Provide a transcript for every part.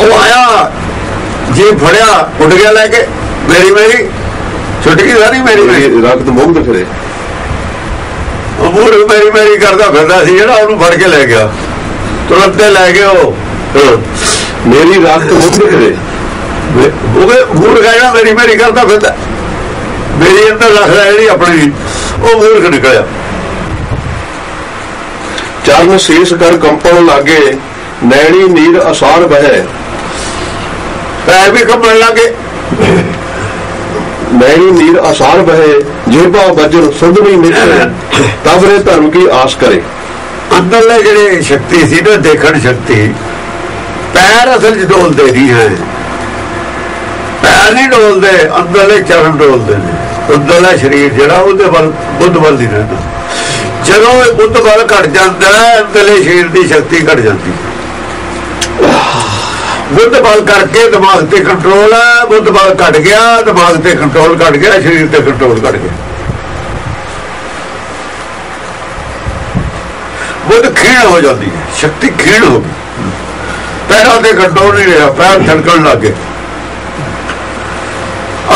ਉਹ ਆਇਆ। ਜੇ ਫੜਿਆ ਉੱਡ ਗਿਆ ਲੈ ਕੇ। ਮੇਰੀ ਮੇਰੀ। ਛੁੱਟ ਗਈ ਸਾਰੀ ਮੇਰੀ ਮੇਰੀ। ਮੇਰੀ ਰਕਤ ਮੁਗਧ ਫਿਰੇ ਉਹ ਮੂਰ ਮੇਰੀ ਮੇਰੀ ਕਰਦਾ ਫਿਰਦਾ ਸੀ ਜਿਹੜਾ ਉਹਨੂੰ ਫੜ ਕੇ ਲੈ ਗਿਆ। ਤੁਰੰਤ ਤੇ ਲੈ ਗਏ ਉਹ। ਮੇਰੀ ਰਕਤ ਮੁਗਧ ਫਿਰੇ ਉਹਦੇ ਮੂਰ ਕਹਿੰਦਾ ਮੇਰੀ ਮੇਰੀ ਕਰਦਾ ਫਿਰਦਾ। ਮੇਰੀ ਅੰਦਰ ਰੱਖਦਾ ਜਿਹੜੀ ਆਪਣੀ। ਉਹ ਮੂਰਖ ਨਿਕਲਿਆ। ਚਰਨ ਸੀਸ ਕਰ ਕੰਪਣ ਲਾਗੇ ਨੈਣੀ ਨੀਰ ਅਸਾਰ ਬਹਿ। ਪੈਰ ਵੀ ਕੰਬਣ ਲੱਗੇ। ਨੈਣੀ ਨੀਰ ਅਸਾਰ ਬਹਿ ਜੇਬਾ ਵਜਰ ਸੁਧਨੀ ਨਿਕਲੇ ਤਬਰੇ ਧਰਮ ਕੀ ਆਸ ਕਰੇ। ਅੰਦਰਲੇ ਜਿਹੜੇ ਸ਼ਕਤੀ ਸੀ ਨਾ, ਦੇਖਣ ਸ਼ਕਤੀ, ਪੈਰ ਅਸਲ ਚ ਡੋਲਦੇ ਨਹੀਂ ਹੈ। ਪੈਰ ਨਹੀਂ ਡੋਲਦੇ, ਅੰਦਰਲੇ ਚਰਨ ਡੋਲਦੇ ਨੇ। ਅੰਦਰਲਾ ਸਰੀਰ ਜਿਹੜਾ, ਉਹਦੇ ਵੱਲ ਬੁੱਧ ਵੱਲ ਨਹੀਂ ਰਹਿੰਦਾ। ਜਦੋਂ ਇਹ ਬੁੱਧ ਵੱਲ ਘਟ ਜਾਂਦਾ, ਅੰਦਰਲੇ ਸਰੀਰ ਦੀ ਸ਼ਕਤੀ ਘਟ ਜਾਂਦੀ। ਬੁੱਧ ਬਲ ਕਰਕੇ ਦਿਮਾਗ ਤੇ ਕੰਟਰੋਲ ਹੈ ਬੁੱਧ ਬਲ ਘਟ ਗਿਆ ਦਿਮਾਗ ਤੇ ਕੰਟਰੋਲ ਘਟ ਗਿਆ ਸਰੀਰ ਤੇ ਕੰਟਰੋਲ ਘਟ ਗਿਆ। ਬੁੱਧ ਖੀਣ ਹੋ ਜਾਂਦੀ ਹੈ ਸ਼ਕਤੀ ਖੀਣ ਹੋ ਗਈ। ਪੈਰਾਂ ਤੇ ਕੰਟਰੋਲ ਨਹੀਂ ਰਿਹਾ ਪੈਰ ਥੜਕਣ ਲੱਗੇ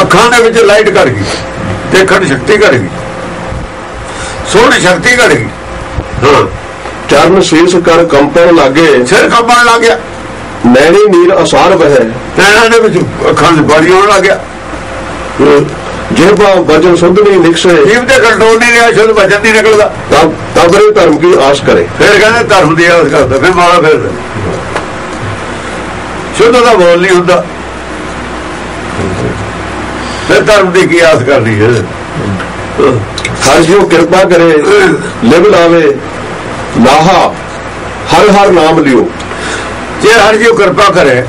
ਅੱਖਾਂ ਦੇ ਵਿੱਚ ਲਾਈਟ ਘਟ ਗਈ ਦੇਖਣ ਸ਼ਕਤੀ ਘਟ ਗਈ। ਸੋਹਣ ਸ਼ਕਤੀ ਘਟ ਗਈ। ਹਾਂ ਚਰਨ ਸੀਸ ਕਰ ਕੰਪਣ ਲਾਗੇ ਸਿਰ ਕੰਬਣ ਲੱਗ ਨੈਣੀ ਨੀਰ ਅਸਾਰ ਬਹਿ ਪੈਰਾਂ ਦੇ ਵਿੱਚ ਅੱਖਾਂ ਦੇ ਪਾਣੀ ਆਉਣ ਲੱਗ ਗਿਆ। ਜੇਬਾ ਵਜਰ ਸੁਧਨੀ ਨਿਕਸੇ ਜੀਵ ਤੇ ਕੰਟਰੋਲ ਨਹੀਂ ਰਿਹਾ ਸ਼ੁੱਧ ਵਜਨ ਨਹੀਂ ਨਿਕਲਦਾ। ਤਬ ਤਬਰੇ ਧਰਮ ਕੀ ਆਸ ਕਰੇ? ਫਿਰ ਕਹਿੰਦੇ ਧਰਮ ਦੀ ਆਸ ਕਰਦਾ ਫਿਰ ਮਾਰਾ ਫਿਰ। ਸ਼ੁੱਧ ਦਾ ਬੋਲ ਨਹੀਂ ਹੁੰਦਾ। ਫਿਰ ਧਰਮ ਦੀ ਕੀ ਆਸ ਕਰਨੀ ਹੈ? ਹਰ ਜੋ ਕਿਰਪਾ ਕਰੇ ਲਿਵ ਲਾਵੇ। ਲਾਹਾ ਹਰ ਹਰ ਨਾਮ ਲਿਓ। ਜੇ ਹਰ ਜੀ ਕਿਰਪਾ ਕਰੇ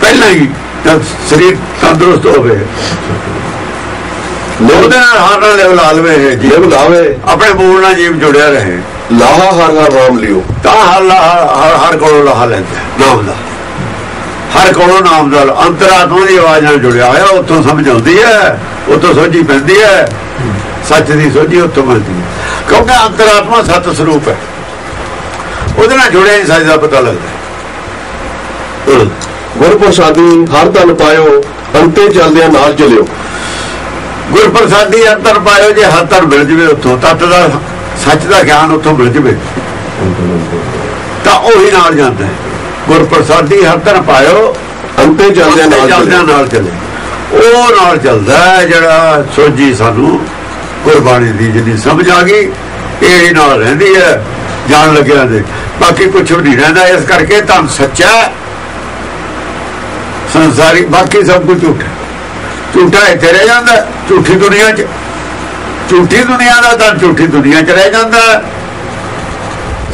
ਪਹਿਲਾਂ ਹੀ ਤਾਂ ਸਰੀਰ ਤੰਦਰੁਸਤ ਹੋਵੇ। ਉਹਦੇ ਨਾਲ ਹਰ ਨਾਲ ਲੈਵਲ ਆਲਵੇ ਹੈ ਜੀ ਲਿਵ। ਆਪਣੇ ਮੂਲ ਨਾਲ ਜੀਵ ਜੁੜਿਆ ਰਹੇ। ਲਾਹਾ ਹਰ ਹਰ ਨਾਮ ਲਿਓ। ਤਾਂ ਹਰ ਹਰ ਹਰ ਕੋਲੋਂ ਲਾਹਾ ਲੈਂਦਾ ਨਾਮ ਦਾ ਹਰ ਕੋਲੋਂ ਨਾਮ ਦਾ ਅੰਤਰਾਤਮਾ ਦੀ ਆਵਾਜ਼ ਨਾਲ ਜੁੜਿਆ ਹੋਇਆ ਉੱਥੋਂ ਸਮਝ ਆਉਂਦੀ ਹੈ ਉੱਥੋਂ ਸੋਝੀ ਪੈਂਦੀ ਹੈ। ਸੱਚ ਦੀ ਸੋਝੀ ਉੱਥੋਂ ਮਿਲਦੀ ਹੈ। ਕਿਉਂਕਿ ਅੰਤਰਾਤਮਾ ਸਤ ਸਰੂਪ ਹੈ। ਉਹਦੇ ਨਾਲ ਜੁੜਿਆ ਹੀ ਸੱਚ ਦਾ ਪਤਾ ਲੱਗਦਾ। ਗੁਰ ਪ੍ਰਸਾਦੀ ਹਰ ਧਨ ਪਾਇਓ ਅੰਤੇ ਚੱਲਦਿਆਂ ਨਾਲ ਚਲਿਓ ਗੁਰ ਪ੍ਰਸਾਦੀ ਅੰਤਰ ਪਾਇਓ ਜੇ ਹੱਥਰ ਮਿਲ ਜਵੇ ਉੱਥੋਂ ਤਤ ਦਾ ਸੱਚ ਦਾ ਗਿਆਨ ਉੱਥੋਂ ਮਿਲ ਜਵੇ। ਤਾਂ ਉਹੀ ਨਾਲ ਜਾਂਦਾ। ਗੁਰ ਪ੍ਰਸਾਦੀ ਹੱਥਰ ਪਾਇਓ ਅੰਤੇ ਚੱਲਦਿਆਂ ਨਾਲ ਚੱਲਦਿਆਂ ਚਲਿਓ ਨਾਲ ਚੱਲੇ ਉਹ ਨਾਲ ਚੱਲਦਾ ਜਿਹੜਾ ਸੋਝੀ ਸਾਨੂੰ ਗੁਰਬਾਣੀ ਦੀ ਜਿੰਨੀ ਸਮਝ ਆ ਗਈ ਇਹ ਨਾਲ ਰਹਿੰਦੀ ਹੈ ਜਾਣ ਲੱਗਿਆ ਦੇ। ਬਾਕੀ ਕੁਝ ਨਹੀਂ ਰਹਿੰਦਾ ਇਸ ਕਰਕੇ ਤਾਂ ਸੱਚਾ। ਸੰਸਾਰੀ, ਬਾਕੀ ਸਭ ਕੁਝ ਝੂਠਾ। ਝੂਠਾ ਇੱਥੇ ਰਹਿ ਜਾਂਦਾ, ਝੂਠੀ ਦੁਨੀਆ 'ਚ। ਝੂਠੀ ਦੁਨੀਆ ਦਾ ਤਾਂ ਝੂਠੀ ਦੁਨੀਆ 'ਚ ਰਹਿ ਜਾਂਦਾ।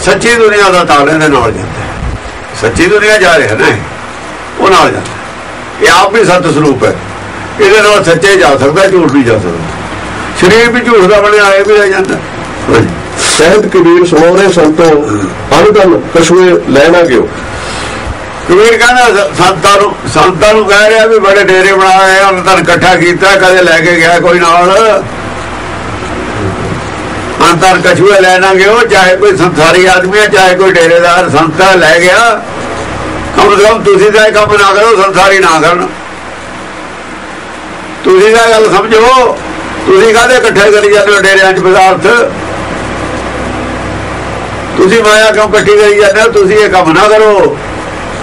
ਸੱਚੀ ਦੁਨੀਆ ਦਾ ਤਾਂ ਇਹਦੇ ਨਾਲ ਜਾਂਦਾ। ਸੱਚੀ ਦੁਨੀਆ ਜਾ ਰਿਹਾ ਨਾ ਉਹ ਨਾਲ ਜਾਂਦਾ। ਇਹ ਆਪ ਵੀ ਸਤ ਸਰੂਪ ਹੈ। ਇਹਦੇ ਨਾਲ ਸੱਚੇ ਜਾ ਸਕਦਾ, ਝੂਠ ਨਹੀਂ ਜਾ ਸਕਦਾ। ਸਰੀਰ ਵੀ ਝੂਠ ਦਾ ਬਣਿਆ, ਇਹ ਵੀ ਰਹਿ ਜਾਂਦਾ। ਹਾਂਜੀ। ਸਹਿਤ ਕਬੀਰ ਸੁਣਾਉਣੇ ਸੰਤੋ ਅਨੁਦਨ ਕਛੂਏ ਲੈਣਾ ਗਿਓ। ਕਬੀਰ ਕਹਿੰਦਾ ਸੰਤਾਂ ਨੂੰ ਸੰਤਾਂ ਨੂੰ ਕਹਿ ਰਿਹਾ ਵੀ ਬੜੇ ਡੇਰੇ ਬਣਾਏ ਉਹਨਾਂ ਨੇ ਇਕੱਠਾ ਕੀਤਾ, ਕਦੇ ਲੈ ਕੇ ਗਿਆ ਕੋਈ ਨਾਲ। ਅੰਤਰ ਕਛੂਏ ਲੈਣਾ ਗਿਓ, ਚਾਹੇ ਕੋਈ ਸੰਸਾਰੀ ਆਦਮੀ ਹੈ ਚਾਹੇ ਕੋਈ ਡੇਰੇਦਾਰ, ਸੰਤਾ ਲੈ ਗਿਆ। ਕਮ ਕਮ ਤੁਸੀਂ ਤਾਂ ਇਹ ਕੰਮ ਨਾ ਕਰੋ, ਸੰਸਾਰੀ ਨਾ ਕਰਨ। ਤੁਸੀਂ ਤਾਂ ਗੱਲ ਸਮਝੋ, ਤੁਸੀਂ ਕਾਹਦੇ ਇਕੱਠੇ ਕਰੀ ਜਾਂਦੇ ਹੋ ਡੇਰਿਆਂ 'ਚ ਪਦਾਰਥ? ਤੁਸੀਂ ਮਾਇਆ ਕਿਉਂ ਇਕੱਠੀ ਕਰੀ ਜਾਂਦੇ ਹੋ? ਤੁਸੀਂ ਇਹ ਕੰਮ ਨਾ ਕਰੋ।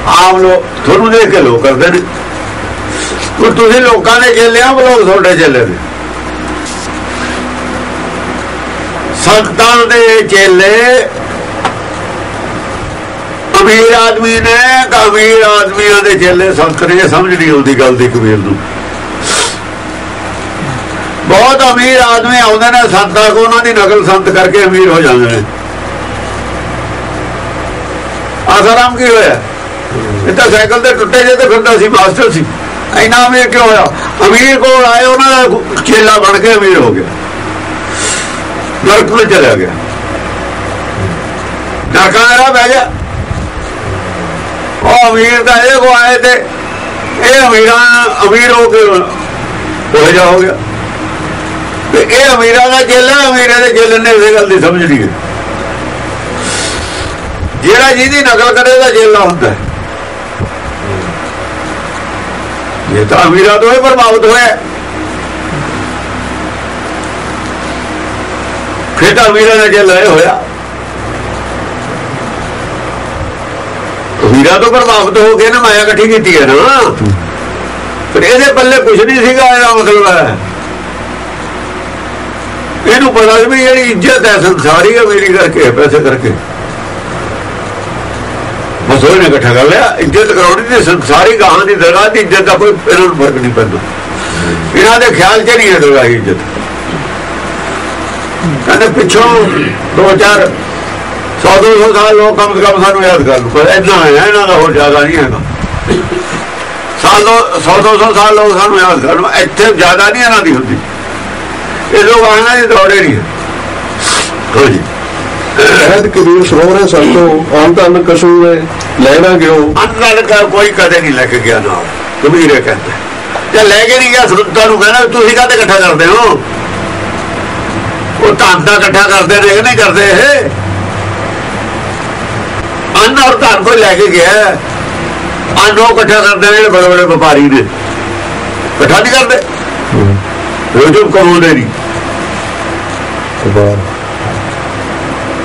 ਆਮ ਲੋਕ ਤੁਹਾਨੂੰ ਦੇਖ ਕੇ ਲੋਕ ਕਰਦੇ ਨੇ। ਹੁਣ ਤੁਸੀਂ ਲੋਕਾਂ ਦੇ ਚੇਲੇ ਆ ਲੋਕ ਤੁਹਾਡੇ ਚੇਲੇ ਨੇ ਸੰਤਾਂ ਦੇ ਚੇਲੇ ਅਮੀਰ ਆਦਮੀ ਨੇ ਤਾਂ ਅਮੀਰ ਆਦਮੀਆਂ ਦੇ ਚੇਲੇ ਸੰਤ ਨੇ, ਇਹ ਸਮਝ ਨਹੀਂ ਆਉਂਦੀ ਗੱਲ ਦੀ ਕਬੀਰ ਨੂੰ। ਬਹੁਤ ਅਮੀਰ ਆਦਮੀ ਆਉਂਦੇ ਨੇ ਸੰਤਾਂ ਕੋ ਉਹਨਾਂ ਦੀ ਨਕਲ ਸੰਤ ਕਰਕੇ ਅਮੀਰ ਹੋ ਜਾਂਦੇ ਨੇ। ਆਸਾਰਾਮ ਕੀ ਹੋਇਆ? ਇਹ ਤਾਂ ਸਾਈਕਲ ਤੇ ਟੁੱਟੇ ਜੇ ਤੇ ਫਿਰਦਾ ਸੀ ਮਾਸਟਰ ਸੀ। ਇੰਨਾ ਅਮੀਰ ਕਿਉਂ ਹੋਇਆ? ਅਮੀਰ ਕੋਲ ਆਏ, ਉਹਨਾਂ ਦਾ ਚੇਲਾ ਬਣ ਕੇ ਅਮੀਰ ਹੋ ਗਿਆ। ਨਰਕ ਵਿੱਚ ਚਲਾ ਗਿਆ। ਨਰਕਾਂ ਦਾ ਰਾਹ ਬਹਿ ਗਿਆ। ਉਹ ਅਮੀਰ ਦਾ ਇਹ ਕੋ ਆਏ ਤੇ ਇਹ ਅਮੀਰਾਂ ਅਮੀਰ ਹੋ ਕੇ ਹੋ ਜਾ ਹੋ ਗਿਆ। ਤੇ ਇਹ ਅਮੀਰਾਂ ਦਾ ਜੇਲਾ ਅਮੀਰਾਂ ਦੇ ਚੇਲੇ ਨੇ ਇਸੇ ਗੱਲ ਦੀ ਸਮਝ ਨਹੀਂ ਹੈ ਜਿਹੜਾ ਜਿਹਦੀ ਨਕਲ ਕਰੇ ਉਹਦਾ ਚੇਲਾ ਹੁੰਦਾ ਹੈ। ਇਹ ਤਾਂ ਅਮੀਰਾਂ ਤੋਂ ਹੀ ਪ੍ਰਭਾਵਿਤ ਹੋਇਆ ਫਿਰ ਤਾਂ ਅਮੀਰਾਂ ਨੇ ਜੇ ਲਏ ਹੋਇਆ। ਅਮੀਰਾਂ ਤੋਂ ਪ੍ਰਭਾਵਿਤ ਹੋ ਕੇ ਨਾ ਮਾਇਆ ਇਕੱਠੀ ਕੀਤੀ ਹੈ ਨਾ। ਪਰ ਇਹਦੇ ਪੱਲੇ ਕੁਝ ਨਹੀਂ ਸੀਗਾ, ਇਹਦਾ ਮਤਲਬ ਹੈ। ਇਹਨੂੰ ਪਤਾ ਸੀ ਵੀ ਜਿਹੜੀ ਇੱਜ਼ਤ ਹੈ ਸੰਸਾਰੀ ਅਮੀਰੀ ਕਰਕੇ, ਪੈਸੇ ਕਰਕੇ। ਬਸ ਉਹਨੇ ਇਕੱਠਾ ਕਰ ਲਿਆ, ਇੱਜ਼ਤ ਕਰਾਉਣੀ ਤੇ ਸੰਸਾਰੀ ਗਾਹਾਂ ਦੀ ਦਰਗਾਹ ਦੀ ਇੱਜ਼ਤ ਦਾ ਕੋਈ, ਇਹਨਾਂ ਨੂੰ ਫ਼ਰਕ ਨਹੀਂ ਪੈਂਦਾ। ਇਹਨਾਂ ਦੇ ਖਿਆਲ 'ਚ ਨਹੀਂ ਹੈ ਦਰਗਾਹ ਇੱਜ਼ਤ। ਕਹਿੰਦੇ ਪਿੱਛੋਂ ਦੋ ਚਾਰ, ਸੌ ਸਾਲ ਲੋਕ ਕਮ ਸੇ ਕਮ ਸਾਨੂੰ ਯਾਦ ਕਰ ਲੂ ਪਰ ਇੰਨਾ ਹੈ, ਇਹਨਾਂ ਦਾ ਹੋਰ ਜ਼ਿਆਦਾ ਨਹੀਂ ਹੈਗਾ। ਸਾਲ ਦੋ, ਸੌ ਦੋ ਸੌ ਸਾਲ ਲੋਕ ਸਾਨੂੰ ਯਾਦ ਕਰ ਲੂ ਇੱਥੇ ਜ਼ਿਆਦਾ ਨਹੀਂ ਇਹਨਾਂ ਦੀ ਹੁੰਦੀ। ਇਹ ਲੋਕ ਆਣਾ ਦੀ ਦੌੜੇ ਨਹੀਂ ਹਾਂਜੀ ਕਹਿਤ ਕਬੀਰ ਸਰੋਵਰੇ ਸੰਤੋ ਆਨ ਤਨ ਕਸੂਰੇ ਲੈਣਾ ਗਿਓ। ਅੰਦਰ ਦਾ ਕੋਈ ਕਦੇ ਨਹੀਂ ਲੈ ਕੇ ਗਿਆ ਨਾਲ ਕਬੀਰ ਇਹ ਕਹਿੰਦਾ ਜੇ ਲੈ ਕੇ ਨਹੀਂ ਗਿਆ ਸਰੁੱਤਾਂ ਨੂੰ ਕਹਿੰਦਾ ਤੁਸੀਂ ਕਾਹਤੇ ਇਕੱਠਾ ਕਰਦੇ ਹੋ? ਉਹ ਧਨ ਦਾ ਇਕੱਠਾ ਕਰਦੇ ਨੇ ਕਿ ਨਹੀਂ ਕਰਦੇ ਇਹ। ਅੰਨ ਔਰ ਧਨ ਕੋਈ ਲੈ ਕੇ ਗਿਆ ਅੰਨ ਉਹ ਇਕੱਠਾ ਕਰਦੇ ਨੇ ਬੜੇ ਬੜੇ ਵਪਾਰੀ ਨੇ। ਇਕੱਠਾ ਨਹੀਂ ਕਰਦੇ। ਰੋਜੂ ਕਮਾਉਂਦੇ ਨਹੀਂ।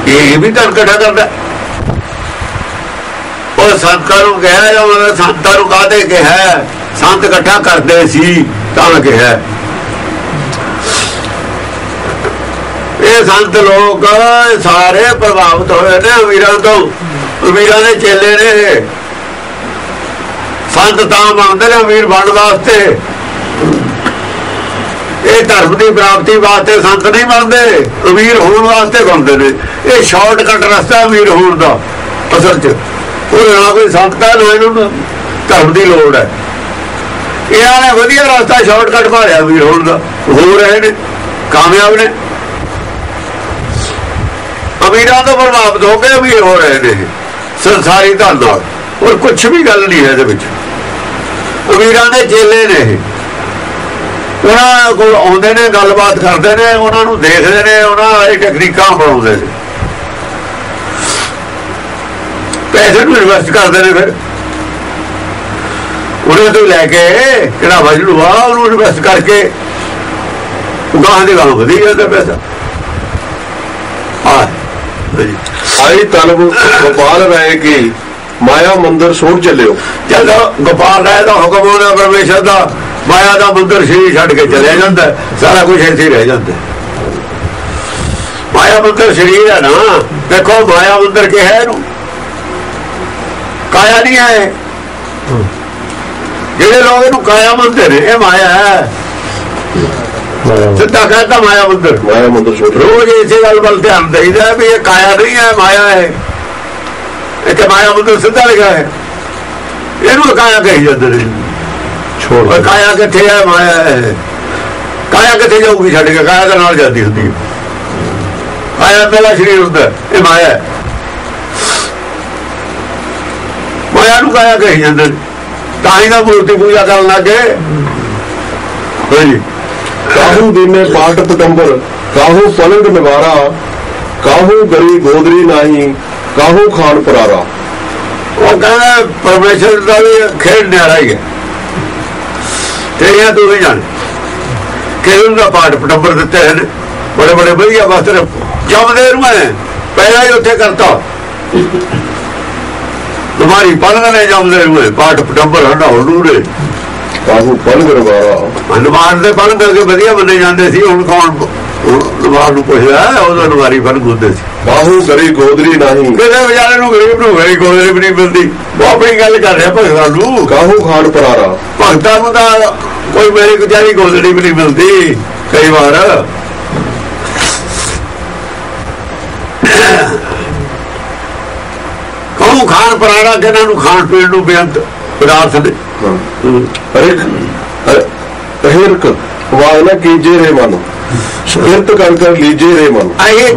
ਇਹ ਵੀ ਧਨ ਇਕੱਠਾ ਕਰਦਾ। ਉਹ ਸੰਤਾਂ ਨੂੰ ਕਿਹਾ ਜਾਂ ਉਹਨਾਂ ਸੰਤਾਂ ਨੂੰ ਕਾਹਦੇ ਕਿਹਾ ਸੰਤ ਇਕੱਠਾ ਕਰਦੇ ਸੀ, ਤਾਂ ਕਿਹਾ ਇਹ ਸੰਤ ਲੋਕ ਸਾਰੇ ਪ੍ਰਭਾਵਿਤ ਹੋਏ ਨੇ ਅਮੀਰਾਂ ਤੋਂ। ਅਮੀਰਾਂ ਦੇ ਚੇਲੇ ਨੇ ਸੰਤ ਤਾਂ ਮੰਨਦੇ ਨੇ ਅਮੀਰ ਬਣਨ ਵਾਸਤੇ। ਇਹ ਧਰਮ ਦੀ ਪ੍ਰਾਪਤੀ ਵਾਸਤੇ ਸੰਤ ਨਹੀਂ ਬਣਦੇ ਅਮੀਰ ਹੋਣ ਵਾਸਤੇ ਬਣਦੇ ਨੇ। ਇਹ ਸ਼ਾਰਟਕਟ ਰਸਤਾ ਅਮੀਰ ਹੋਣ ਦਾ, ਅਸਲ 'ਚ। ਉਹ ਨਾ ਕੋਈ ਸੰਤ ਨਾ ਇਹਨਾਂ ਧਰਮ ਦੀ ਲੋੜ ਹੈ। ਇਹਨਾਂ ਨੇ ਵਧੀਆ ਰਸਤਾ ਸ਼ਾਰਟਕਟ ਮਾਰਿਆ ਅਮੀਰ ਹੋਣ ਦਾ। ਹੋ ਰਹੇ ਨੇ, ਕਾਮਯਾਬ ਨੇ। ਅਮੀਰਾਂ ਤੋਂ ਪ੍ਰਭਾਵਿਤ ਹੋ ਕੇ ਅਮੀਰ ਹੋ ਰਹੇ ਨੇ ਸੰਸਾਰੀ ਧਨ ਨਾਲ ਹੋਰ ਕੁਝ ਵੀ ਗੱਲ ਨਹੀਂ ਹੈ ਇਹਦੇ ਵਿੱਚ। ਅਮੀਰਾਂ ਦੇ ਚੇਲੇ ਨੇ ਇਹ। ਉਹਨਾਂ ਕੋਲ ਆਉਂਦੇ ਨੇ ਗੱਲਬਾਤ ਕਰਦੇ ਨੇ ਉਹਨਾਂ ਨੂੰ ਦੇਖਦੇ ਨੇ ਉਹਨਾਂ ਇਹ ਟੈਕਨੀਕਾਂ ਬਣਾਉਂਦੇ ਨੇ। ਪੈਸੇ ਨੂੰ ਇਨਵੈਸਟ ਕਰਦੇ ਨੇ ਫਿਰ। ਉਹਨਾਂ ਤੋਂ ਲੈ ਕੇ ਕਿਹੜਾ ਵਜਲੂ ਆ ਉਹਨੂੰ ਇਨਵੈਸਟ ਕਰਕੇ ਗਾਹਾਂ ਦੇ ਗਾਹਾਂ ਵਧੀ ਜਾਂਦਾ ਪੈਸਾ। ਆਈ ਤਲਬ ਗੋਪਾਲ ਰਾਏ ਕੀ ਮਾਇਆ ਮੰਦਰ ਛੋੜ ਚੱਲਿਓ। ਜਦੋਂ ਗੋਪਾਲ ਰਾਏ ਦਾ ਹੁਕਮ ਹੋਣਾ ਪਰਮੇਸ਼ਰ ਦਾ। ਮਾਇਆ ਦਾ ਮੰਦਰ ਸ਼੍ਰੀ ਛੱਡ ਕੇ ਚਲਿਆ ਜਾਂਦਾ। ਸਾਰਾ ਕੁਝ ਇੱਥੇ ਰਹਿ ਜਾਂਦਾ। ਮਾਇਆ ਮੰਦਰ ਸਰੀਰ ਹੈ ਨਾ। ਦੇਖੋ ਮਾਇਆ ਮੰਦਰ ਕੀ ਹੈ ਇਹਨੂੰ? ਕਾਇਆ ਨਹੀਂ ਹੈ ਜਿਹੜੇ ਲੋਕ ਇਹਨੂੰ ਕਾਇਆ ਮੰਨਦੇ ਨੇ ਇਹ ਮਾਇਆ ਹੈ। ਸਿੱਧਾ ਕਹਿੰਦਾ ਮਾਇਆ ਮੰਦਰ। ਮਾਇਆ ਮੰਦਰ ਛੋੜ ਰੋਜ਼ ਇਸੇ ਗੱਲ ਵੱਲ ਧਿਆਨ ਦੇਈਦਾ ਵੀ ਇਹ ਕਾਇਆ ਨਹੀਂ ਹੈ ਮਾਇਆ ਹੈ। ਇੱਥੇ ਮਾਇਆ ਮੰਦਰ ਸਿੱਧਾ ਲਿਖਿਆ ਹੈ। ਇਹਨੂੰ ਕਾਇਆ ਕਹੀ ਜਾਂਦੇ ਨੇ। ਛੋੜ ਪਰ ਕਾਇਆ ਕਿੱਥੇ ਹੈ ਮਾਇਆ? ਹੈ ਕਾਇਆ ਕਿੱਥੇ ਜਾਊਗੀ ਛੱਡ ਕੇ? ਕਾਇਆ ਦੇ ਨਾਲ ਜਾਂਦੀ ਹੁੰਦੀ ਹੈ ਕਾਇਆ ਪਹਿਲਾ ਸ਼ਰੀਰ ਹੁੰਦਾ ਇਹ ਮਾਇਆ। ਹੈ ਮਾਇਆ ਨੂੰ ਕਾਇਆ ਕਹੀ ਜਾਂਦੇ ਨੇ। ਤਾਂ ਹੀ ਦਾ ਮੂਰਤੀ ਪੂਜਾ ਕਰਨ ਲੱਗੇ ਹਾਂਜੀ ਕਾਹੂ ਦੀਨੇ ਪਾਟ ਪਟੰਬਰ ਕਾਹੂ ਪਲੰਗ ਨਿਵਾਰਾ ਕਾਹੂ ਗਰੀ ਗੋਦਰੀ ਨਹੀਂ ਕਾਹੂ ਖਾਨ ਪਰਾਰਾ। ਉਹ ਕਹਿੰਦਾ ਪਰਮੇਸ਼ਰ ਦਾ ਵੀ ਖੇਡ ਨਿਆਰਾ ਹੀ ਹੈ। ਤੇਰੀਆਂ ਤੂੰ ਵੀ ਜਾਣ। ਕਿਹਨੂੰ ਦਾ ਪਾਠ ਪਟੰਬਰ ਦਿੱਤੇ ਹਨ। ਬੜੇ ਬੜੇ ਵਧੀਆ ਵਸਤਰ ਜਮਦੇ ਨੂੰ। ਹੈ ਪਹਿਲਾਂ ਹੀ ਉੱਥੇ ਕਰਤਾ। ਤੁਹਾਡੀ ਪਲੰਗ ਨੇ ਜਮਦੇ ਨੂੰ। ਪਾਠ ਪਟੰਬਰ ਨੂੰ ਨੇ ਕਾਹੂ ਪਲੰਗ ਨਿਵਾਰਾ ਹਨੂਮਾਨ ਦੇ ਪਲੰਗ ਅੱਗੇ ਵਧੀਆ ਬੰਦੇ ਜਾਂਦੇ ਸੀ। ਹੁਣ ਕੌਣ ਹਨੂਮਾਨ ਨੂੰ ਪੁੱਛਦਾ ਉਹਦਾ ਨਵਾਰੀ ਪਲੰਗ ਹੁੰਦੇ ਸੀ। ਕਾਹੂ ਗਰੀ ਗੋਦਰੀ ਨਹੀਂ। ਕਿਸੇ ਵਿਚਾਰੇ ਨੂੰ ਗਰੀਬ ਨੂੰ ਗਰੀ ਕੋਈ ਵੀ ਨਹੀਂ ਮਿਲਦੀ। ਉਹ ਆਪਣੀ ਗੱਲ ਕਰ ਰਿਹਾ ਭਗਤਾਂ ਨੂੰ। ਕਾਹੂ ਖਾਨ ਪਰਾਰਾ। ਭਗਤਾਂ ਨੂੰ ਤਾਂ ਕੋਈ ਮੇਰੀ ਗੁਜਾਰੀ ਗੋਦੜੀ ਵੀ ਨਹੀਂ ਮਿਲਦੀ ਕਈ ਵਾਰ। ਕਹੂੰ ਖਾਣ ਪਰਾਣਾ ਕਿ ਇਹਨਾਂ ਨੂੰ ਖਾਣ ਪੀਣ ਨੂੰ ਬੇਅੰਤ ਪਦਾਰਥ ਨੇ ਹਰਿਕ ਹਰਿਕ ਵਾਇਨਾ ਕੀਜੇ ਰੇ ਮਨ। ਸਕਿਰਤ ਕਰ ਕਰ ਲੀਜੇ ਰੇ ਮਨ। ਇਹ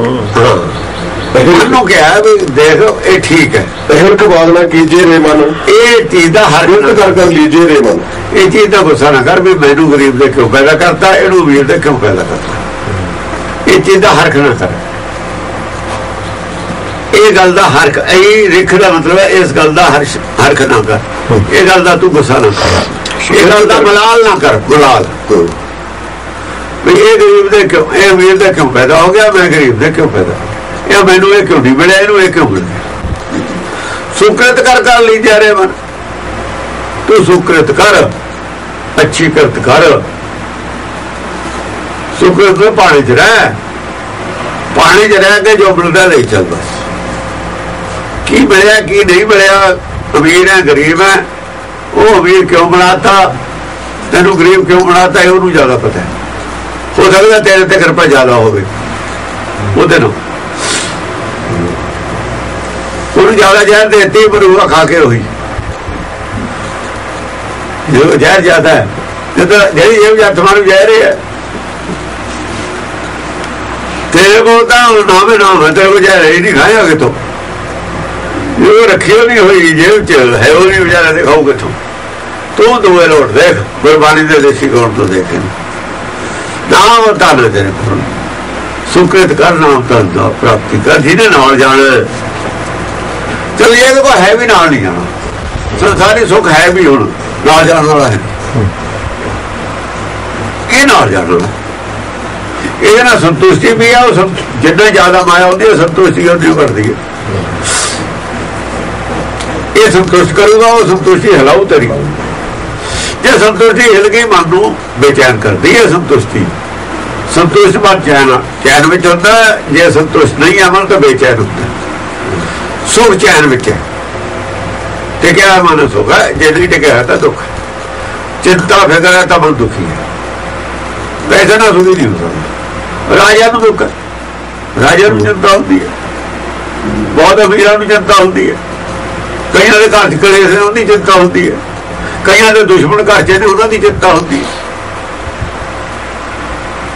ਮੈਨੂੰ ਕਿਹਾ ਵੀ ਦੇਖ ਇਹ ਠੀਕ ਹੈ। ਹਰਿਕ ਵਾਦਨਾ ਕੀਜੇ ਰੇ ਮਨ ਇਹ ਚੀਜ਼ ਦਾ ਹਰ ਸਕਿਰਤ ਕਰ ਕਰ ਲੀਜੇ ਰੇ ਮਨ ਇਹ ਚੀਜ਼ ਦਾ ਗੁੱਸਾ ਨਾ ਕਰ ਵੀ ਮੈਨੂੰ ਗਰੀਬ ਦੇ ਕਿਉਂ ਪੈਦਾ ਕਰਤਾ ਇਹਨੂੰ ਵੀਰ ਦੇ ਕਿਉਂ ਪੈਦਾ ਕਰਤਾ? ਇਹ ਚੀਜ਼ ਦਾ ਹਰਖ ਨਾ ਕਰ। ਇਹ ਗੱਲ ਦਾ ਹਰਖ ਇਹ ਰਿਖ ਦਾ ਮਤਲਬ ਹੈ ਇਸ ਗੱਲ ਦਾ ਹਰਸ਼ ਹਰਖ ਨਾ ਕਰ। ਇਹ ਗੱਲ ਦਾ ਤੂੰ ਗੁੱਸਾ ਨਾ ਕਰ। ਇਹ ਗੱਲ ਦਾ ਮਲਾਲ ਨਾ ਕਰ ਮਲਾਲ ਵੀ ਇਹ ਗਰੀਬ ਦੇ ਕਿਉਂ ਇਹ ਅਮੀਰ ਦੇ ਕਿਉਂ ਪੈਦਾ ਹੋ ਗਿਆ ਮੈਂ ਗਰੀਬ ਦੇ ਕਿਉਂ ਪੈਦਾ ਇਹ ਮੈਨੂੰ ਇਹ ਕਿਉਂ ਨਹੀਂ ਮਿਲਿਆ? ਇਹਨੂੰ ਇਹ ਕਿਉਂ ਮਿਲਿਆ? ਸੁਕ੍ਰਿਤ ਕਰ ਕਰ ਲਈ ਜਾ ਰਿਹਾ ਮਨ। ਤੂੰ ਸੁਕ੍ਰਿਤ ਕਰ ਅੱਛੀ ਕਰਤ ਕਰ। ਸੁਕ੍ਰਿਤ ਦੇ ਪਾਣੀ ਚ ਰਹਿ। ਪਾਣੀ ਚ ਰਹਿ ਕੇ ਜੋ ਮਿਲਦਾ ਲਈ ਚੱਲ ਬਸ। ਕੀ ਮਿਲਿਆ, ਕੀ ਨਹੀਂ ਮਿਲਿਆ? ਅਮੀਰ ਹੈ, ਗਰੀਬ ਹੈ। ਉਹ ਅਮੀਰ ਕਿਉਂ ਬਣਾਤਾ? ਤੈਨੂੰ ਗਰੀਬ ਕਿਉਂ ਬਣਾਤਾ? ਇਹ ਉਹਨੂੰ ਜ਼ਿਆਦਾ ਪਤਾ ਹੈ। ਹੋ ਸਕਦਾ ਤੇਰੇ ਤੇ ਕਿਰਪਾ ਜ਼ਿਆਦਾ ਹੋਵੇ। ਉਹਦੇ ਨੂੰ ਉਹਨੂੰ ਜ਼ਿਆਦਾ ਜ਼ਹਿਰ ਦੇਤੀ ਬਰੂਆ ਖਾ ਕੇ ਹੋਈ ਜੋ ਜ਼ਹਿਰ ਜ਼ਿਆਦਾ ਹੈ, ਜਦੋਂ ਜਿਹੜੀ ਇਹ ਜੱਟ ਮਾਰੂ ਜ਼ਹਿਰ ਹੈ ਤੇਰੇ ਕੋਲ ਤਾਂ ਨਾਮੇ ਨਾਮ ਹੈ ਤੇਰੇ ਕੋਲ ਜ਼ਹਿਰ ਹੀ ਨਹੀਂ ਖਾਇਆ ਕਿਤੋਂ ਇਹ ਰੱਖਿਓ ਨਹੀਂ ਹੋਈ ਜੇਬ ਚ, ਹੈ ਉਹ ਨਹੀਂ ਵਿਚਾਰਾ ਦਿਖਾਉ ਕਿਥੋਂ? ਤੂੰ ਦੋਏ ਲੋਟ ਦੇਖ, ਗੁਰਬਾਣੀ ਦੇ ਦੇਸੀ ਗੌਰ ਤੋਂ ਦੇਖ ਨਾਮ ਤਾਂ ਨਾ ਤੇਰੇ ਕੋਲ। ਸੁਕ੍ਰਿਤ ਕਰ ਨਾਮ ਤਾਂ ਦਾ ਪ੍ਰਾਪਤੀ ਕਰ ਜਿਹਨੇ ਨਾਲ ਜਾਣ ਚਲ ਇਹ ਕੋ ਹੈ ਵੀ ਨਾਲ ਨਹੀਂ ਜਾਣਾ। ਸੰਸਾਰੀ ਸੁੱਖ ਹੈ ਵੀ ਹੁਣ, ਨਾਲ ਜਾਣ ਵਾਲਾ ਹੈ। ਇਹ ਨਾਲ ਜਾਣ ਵਾਲਾ। ਇਹਦੇ ਨਾਲ ਸੰਤੁਸ਼ਟੀ ਵੀ ਆ, ਉਹ ਜਿੰਨਾ ਜ਼ਿਆਦਾ ਮਾਇਆ ਹੁੰਦੀ ਹੈ ਸੰਤੁਸ਼ਟੀ ਉਹਦੀ ਕਰਦੀ ਹੈ ਇਹ ਸੰਤੁਸ਼ਟ ਕਰੂਗਾ, ਉਹ ਸੰਤੁਸ਼ਟੀ ਹਲਾਉ ਤੇਰੀ। ਜੇ ਸੰਤੁਸ਼ਟੀ ਹਿਲ ਗਈ, ਮਨ ਨੂੰ ਬੇਚੈਨ ਕਰਦੀ ਹੈ ਸੰਤੁਸ਼ਟੀ। ਸੰਤੁਸ਼ਟ ਬਾਅਦ ਚੈਨ ਚੈਨ ਵਿੱਚ ਹੁੰਦਾ, ਜੇ ਸੰਤੁਸ਼ਟ ਨਹੀਂ ਹੈ ਮਨ ਤਾਂ ਬੇਚੈਨ ਹੁੰਦਾ। ਸੁਖ ਚੈਨ ਵਿੱਚ। ਹੈ ਟਿਕਿਆ ਮਨ ਸੁਖ ਹੈ, ਜੇ ਨਹੀਂ ਟਿਕਿਆ ਹੈ ਤਾਂ ਦੁੱਖ। ਚਿੰਤਾ, ਫਿਕਰ ਹੈ ਤਾਂ ਮਨ ਦੁਖੀ ਹੈ। ਪੈਸੇ ਨਾਲ ਸੁਖੀ ਨਹੀਂ ਹੁੰਦਾ ਸਕਦਾ। ਰਾਜਾ ਨੂੰ ਦੁੱਖ ਹੈ। ਰਾਜਾ ਨੂੰ ਚਿੰਤਾ ਹੁੰਦੀ ਹੈ। ਬਹੁਤ ਅਮੀਰਾਂ ਨੂੰ ਚਿੰਤਾ ਹੁੰਦੀ ਹੈ। ਕਈਆਂ ਦੇ ਘਰ ਚ ਕਲੇਸ਼ ਨੇ, ਉਹਦੀ ਚਿੰਤਾ ਹੁੰਦੀ ਹੈ। ਕਈਆਂ ਦੇ ਦੁਸ਼ਮਣ ਘਰ ਚ ਨੇ, ਉਹਨਾਂ ਦੀ ਚਿੰਤਾ ਹੁੰਦੀ ਹੈ।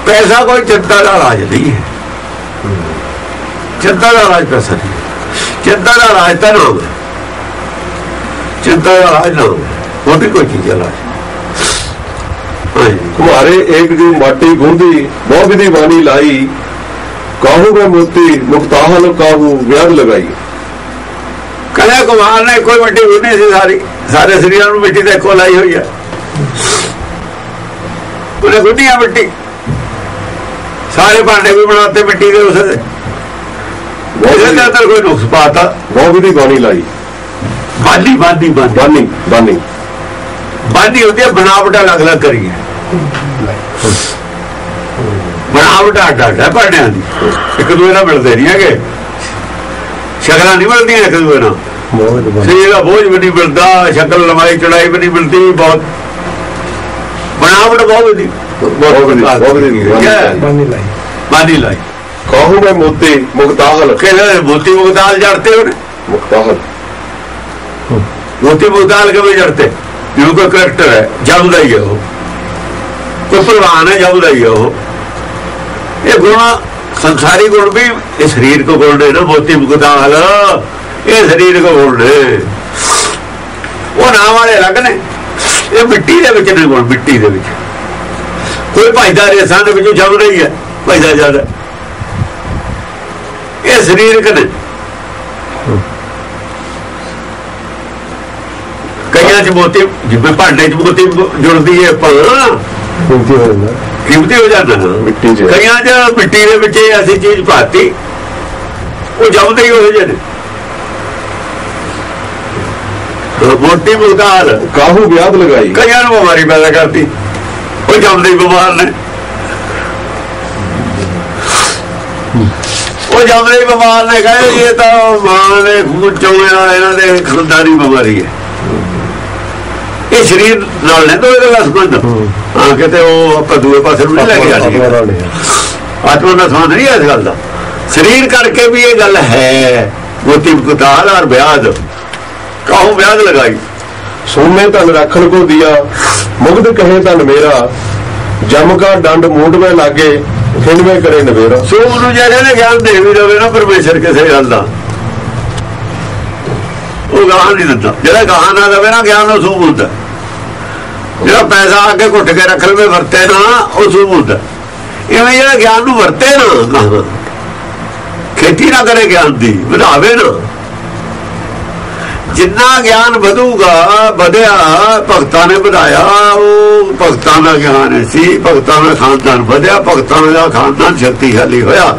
ਪੈਸਾ ਕੋਈ ਚਿੰਤਾ ਦਾ ਰਾਜ ਨਹੀਂ ਹੈ। ਚਿੰਤਾ ਦਾ ਰਾਜ ਪੈਸਾ ਨਹੀਂ ਚਿੰਤਾ ਦਾ ਰਾਜ ਤਾਂ ਹੋ ਗਿਆ ਚਿੰਤਾ ਦਾ ਰਾਜ ਨਾ ਹੋਰ ਵੀ ਕੋਈ ਚੀਜ਼ ਨਾ ਤੁਹਾਰੇ ਏਕ ਦੀ ਮਾਟੀ ਗੁੰਦੀ ਮੋਹ ਦੀ ਬਾਣੀ ਲਾਈ। ਕਾਹੂ ਮੈਂ ਮੋਤੀ ਮੁਕਤਾਹਲ ਕਾਹੂ ਵਿਆਹ ਲਗਾਈ। ਕਲੇ ਕੁਮਾਰ ਨੇ ਕੋਈ ਮਿੱਟੀ ਉਹਨੇ ਸੀ ਸਾਰੀ ਸਾਰੇ ਸਰੀਰਾਂ ਨੂੰ ਮਿੱਟੀ ਤੇ ਇੱਕੋ ਲਾਈ ਹੋਈ ਹੈ ਉਹਨੇ ਗੁੱਡੀਆਂ ਮਿੱਟੀ। ਸਾਰੇ ਭਾਂਡੇ ਵੀ ਬਣਾਤੇ ਮਿੱਟੀ ਦੇ ਉਸੇ ਦੇ। ਉਹਦੇ ਨਾਲ ਤਾਂ ਕੋਈ ਨੁਕਸ ਪਾਤਾ। ਬਹੁ ਵੀ ਦੀ ਗੋਣੀ ਲਾਈ। ਬਾਲੀ ਬਾਲੀ ਬਾਨੀ ਬਾਨੀ ਬਾਨੀ ਹੁੰਦੀ ਹੈ ਬਣਾਵਟਾ ਲੱਗ ਲੱਗ ਕਰੀਏ ਬਣਾਵਟਾ ਡਾਡਾ ਪੜਿਆਂ ਦੀ। ਇੱਕ ਦੂਏ ਨਾਲ ਮਿਲਦੇ ਨਹੀਂ ਹੈਗੇ। ਸ਼ਕਲਾਂ ਨਹੀਂ ਮਿਲਦੀਆਂ ਇੱਕ ਦੂਏ ਨਾਲ। ਸਰੀਰ ਦਾ ਬੋਝ ਵੀ ਨਹੀਂ ਮਿਲਦਾ ਸ਼ਕਲ ਲੰਮਾਈ ਚੜਾਈ ਵੀ ਨਹੀਂ ਮਿਲਦੀ ਬਹੁਤ। ਬਣਾਵਟ ਬਹੁਤ ਹੁੰਦੀ ਬਹੁਤ ਬਹੁਤ ਬਾਨੀ ਲਾਈ। ਲਾਈ। काहू में मोती मुक्ताहल ਕਹਿੰਦੇ ਮੋਤੀ ਮੁਗਦਾਲ ਜੜਤੇ ਉਹਨੇ मुक्ताहल ਮੋਤੀ ਮੁਗਦਾਲ ਕਿਵੇਂ ਜੜਤੇ ਜਿਵੇਂ ਕੋਈ ਕਰੈਕਟਰ ਹੈ ਜਮਦਾ ਹੀ ਹੈ ਉਹ ਕੋਈ ਪ੍ਰਵਾਨ ਹੈ ਜਮਦਾ ਹੀ ਹੈ ਉਹ ਇਹ ਗੁਣ ਸੰਸਾਰੀ ਗੁਣ ਵੀ ਇਹ ਸਰੀਰ ਕੋ ਗੁਣ ਨੇ ਨਾ ਮੋਤੀ ਮੁਗਦਾਲ ਇਹ ਸਰੀਰ ਕੋ ਗੁਣ ਨੇ ਉਹ ਨਾਮ ਵਾਲੇ ਅਲੱਗ ਨੇ ਇਹ ਮਿੱਟੀ ਦੇ ਵਿੱਚ ਨੇ ਗੁਣ ਮਿੱਟੀ ਦੇ ਵਿੱਚ ਕੋਈ ਭਾਈਦਾ ਰੇਸਾਂ ਦੇ ਵਿੱਚੋਂ ਜਮ ਰਹੀ ਹੈ ਭਾਈਦਾ ਜਿਆਦਾ ਇਹ ਸਰੀਰਕ ਨੇ। ਕਈਆਂ ਚ ਬੋਤੀ ਜਿਵੇਂ ਭਾਂਡੇ ਚ ਮੋਤੀ ਜੁੜਦੀ ਹੈ ਭਾਂ ਕੀਮਤੀ ਹੋ ਜਾਂਦਾ। ਕੀਮਤੀ ਹੋ ਜਾਂਦਾ? ਮਿੱਟੀ ਚ। ਕਈਆਂ ਚ ਮਿੱਟੀ ਦੇ ਵਿੱਚ ਐਸੀ ਚੀਜ਼ ਪਾਤੀ ਉਹ ਜੰਮਦੇ ਹੀ ਹੋ ਜਾਂਦੇ ਮੋਟੀ ਬੁਲਕਾਰ ਕਾਹੂ ਵਿਆਦ ਲਗਾਈ? ਕਈਆਂ ਨੂੰ ਬਿਮਾਰੀ ਪੈਦਾ ਕਰਤੀ ਉਹ ਜੰਮਦੇ ਹੀ ਬਿਮਾਰ ਨੇ। ਉਹ ਜਦੋਂ ਬਿਮਾਰ ਨੇ ਕਹੇ ਇਹ ਤਾਂ ਮਾਂ ਦੇ ਖੂਨ ਚੋਂ ਇਹਨਾਂ ਦੇ ਖੁਦਾਰੀ ਬਿਮਾਰੀ ਹੈ। ਇਹ ਸਰੀਰ ਨਾਲ ਨਹੀਂ ਤੋਂ ਇਹਦਾ ਸੰਬੰਧ। ਆ ਕਿਤੇ ਉਹ ਆਪਾਂ ਦੂਏ ਪਾਸੇ ਨੂੰ ਲੈ ਕੇ ਆ ਜੀ ਆਤਮਾ ਦਾ ਸੰਬੰਧ ਨਹੀਂ ਇਸ ਗੱਲ ਦਾ। ਸਰੀਰ ਕਰਕੇ ਵੀ ਇਹ ਗੱਲ ਹੈ। ਗੋਤੀ ਬੁਤਾਲ ਔਰ ਵਿਆਜ ਕਹੋ ਵਿਆਜ ਲਗਾਈ? ਸੋਨੇ ਤਨ ਰੱਖਣ ਕੋ ਦਿਆ ਮੁਗਦ ਕਹੇ ਤਨ ਮੇਰਾ। ਜਮ ਕਾ ਡੰਡ ਮੋਢ ਮੇ ਲਾਗੇ ਫਿਲਮੇ ਕਰੇ ਨਵੇਰਾ ਸੋ ਉਹਨੂੰ ਜਿਹੜੇ ਨੇ ਗਿਆਨ ਦੇ ਵੀ ਰਵੇ ਨਾ ਪਰਮੇਸ਼ਰ ਕਿਸੇ ਗੱਲ ਦਾ। ਉਹ ਗਾਹਾਂ ਨਹੀਂ ਦਿੰਦਾ। ਜਿਹੜਾ ਗਾਹਾਂ ਨਾ ਰਵੇ ਨਾ, ਗਿਆਨ ਉਹ ਸੂਬੁੱਧ ਜਿਹੜਾ ਪੈਸਾ ਅੱਗੇ ਘੁੱਟ ਕੇ ਰੱਖ ਲਵੇ, ਵਰਤੇ ਨਾ, ਉਹ ਸੂਬੁੱਧ ਇਵੇਂ ਜਿਹੜਾ ਗਿਆਨ ਨੂੰ ਵਰਤੇ ਨਾ। ਖੇਤੀ ਨਾ ਕਰੇ ਗਿਆਨ ਦੀ, ਵਧਾਵੇ ਨਾ। ਜਿੰਨਾ ਗਿਆਨ ਵਧੂਗਾ, ਵਧਿਆ, ਭਗਤਾਂ ਨੇ ਵਧਾਇਆ, ਉਹ ਭਗਤਾਂ ਦਾ ਗਿਆਨ ਸੀ ਭਗਤਾਂ ਦਾ ਖਾਨਦਾਨ ਵਧਿਆ, ਭਗਤਾਂ ਦਾ ਖਾਨਦਾਨ ਸ਼ਕਤੀਸ਼ਾਲੀ ਹੋਇਆ।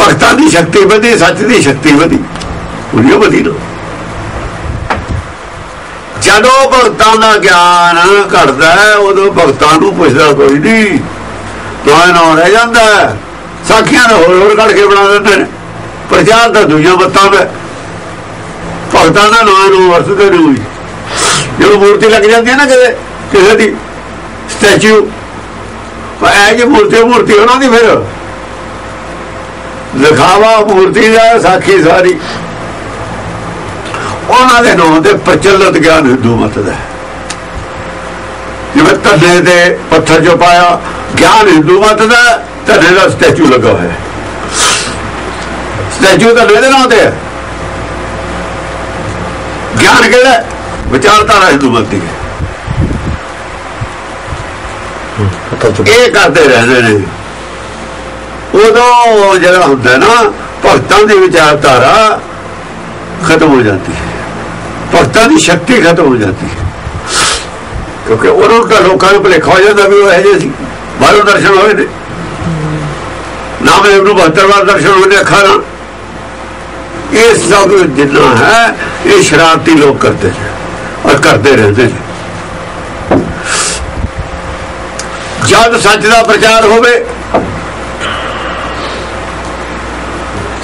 ਭਗਤਾਂ ਦੀ ਸ਼ਕਤੀ ਵਧੀ, ਸੱਚ ਦੀ ਸ਼ਕਤੀ ਵਧੀ। ਉਹਦੀ ਵਧੀ ਨਾ। ਜਦੋਂ ਭਗਤਾਂ ਦਾ ਗਿਆਨ ਘਟਦਾ ਉਦੋਂ ਭਗਤਾਂ ਨੂੰ ਪੁੱਛਦਾ ਕੋਈ ਨਹੀਂ ਦੋਏ ਨਾ ਰਹਿ ਜਾਂਦਾ ਸਾਖੀਆਂ ਨੂੰ ਹੋਰ ਹੋਰ ਕੱਢ ਕੇ ਬਣਾ ਦਿੰਦੇ ਨੇ। ਪ੍ਰਚਾਰ ਤਾਂ ਦੁਨੀਆ ਬੱਤਾਂ ਦਾ ਭਗਤਾਂ ਦਾ ਨਾਂ ਨੂੰ ਵਰਤਦੇ ਨਹੀਂ ਹੋਈ ਜਦੋਂ ਮੂਰਤੀ ਲੱਗ ਜਾਂਦੀ ਹੈ ਨਾ ਕਿਤੇ ਕਿਸੇ ਦੀ ਸਟੈਚੂ ਐ ਜੇ ਮੂਰਤੀ ਮੂਰਤੀ ਉਹਨਾਂ ਦੀ ਫਿਰ। ਲਿਖਾਵਾ ਮੂਰਤੀ ਦਾ ਸਾਖੀ ਸਾਰੀ। ਉਹਨਾਂ ਦੇ ਨਾਂ ਤੇ ਪ੍ਰਚਲਿਤ ਗਿਆਨ ਹਿੰਦੂ ਮਤ ਦਾ ਜਿਵੇਂ ਧੰਨੇ ਦੇ ਪੱਥਰ ਜੋ ਪਾਇਆ ਗਿਆਨ ਹਿੰਦੂ ਮਤ ਦਾ ਹੈ, ਧੰਨੇ ਦਾ ਸਟੈਚੂ ਲੱਗਾ ਹੋਇਆ ਸਟੈਚੂ ਤਾਂ ਦੇ ਨਾਂ ਤੇ ਹੈ ਗਿਆਨ ਕਿਹੜਾ? ਵਿਚਾਰਧਾਰਾ ਹਿੰਦੂ ਮਤ ਹੈ। ਇਹ ਕਰਦੇ ਰਹਿੰਦੇ ਨੇ। ਉਦੋਂ ਜਿਹੜਾ ਹੁੰਦਾ ਨਾ ਭਗਤਾਂ ਦੀ ਵਿਚਾਰਧਾਰਾ ਖਤਮ ਹੋ ਜਾਂਦੀ ਹੈ। ਭਗਤਾਂ ਦੀ ਸ਼ਕਤੀ ਖਤਮ ਹੋ ਜਾਂਦੀ ਹੈ। ਕਿਉਂਕਿ ਉਹਨਾਂ ਦਾ ਲੋਕਾਂ ਨੂੰ ਭੁਲੇਖਾ ਹੋ ਜਾਂਦਾ ਵੀ ਉਹ ਇਹ ਜਿਹੇ ਸੀ। ਬਾਹਰੋਂ ਦਰਸ਼ਨ ਹੋਏ ਨੇ ਨਾਮ ਇਹ ਨੂੰ 72 ਵਾਰ ਦਰਸ਼ਨ ਹੋਏ ਨੇ ਅੱਖਾਂ ਨਾਲ। ਇਹ ਸਭ ਜਿੰਨਾ ਹੈ, ਇਹ ਸ਼ਰਾਰਤੀ ਲੋਕ ਕਰਦੇ ਨੇ ਔਰ ਕਰਦੇ ਰਹਿੰਦੇ ਨੇ। ਜਦ ਸੱਚ ਦਾ ਪ੍ਰਚਾਰ ਹੋਵੇ,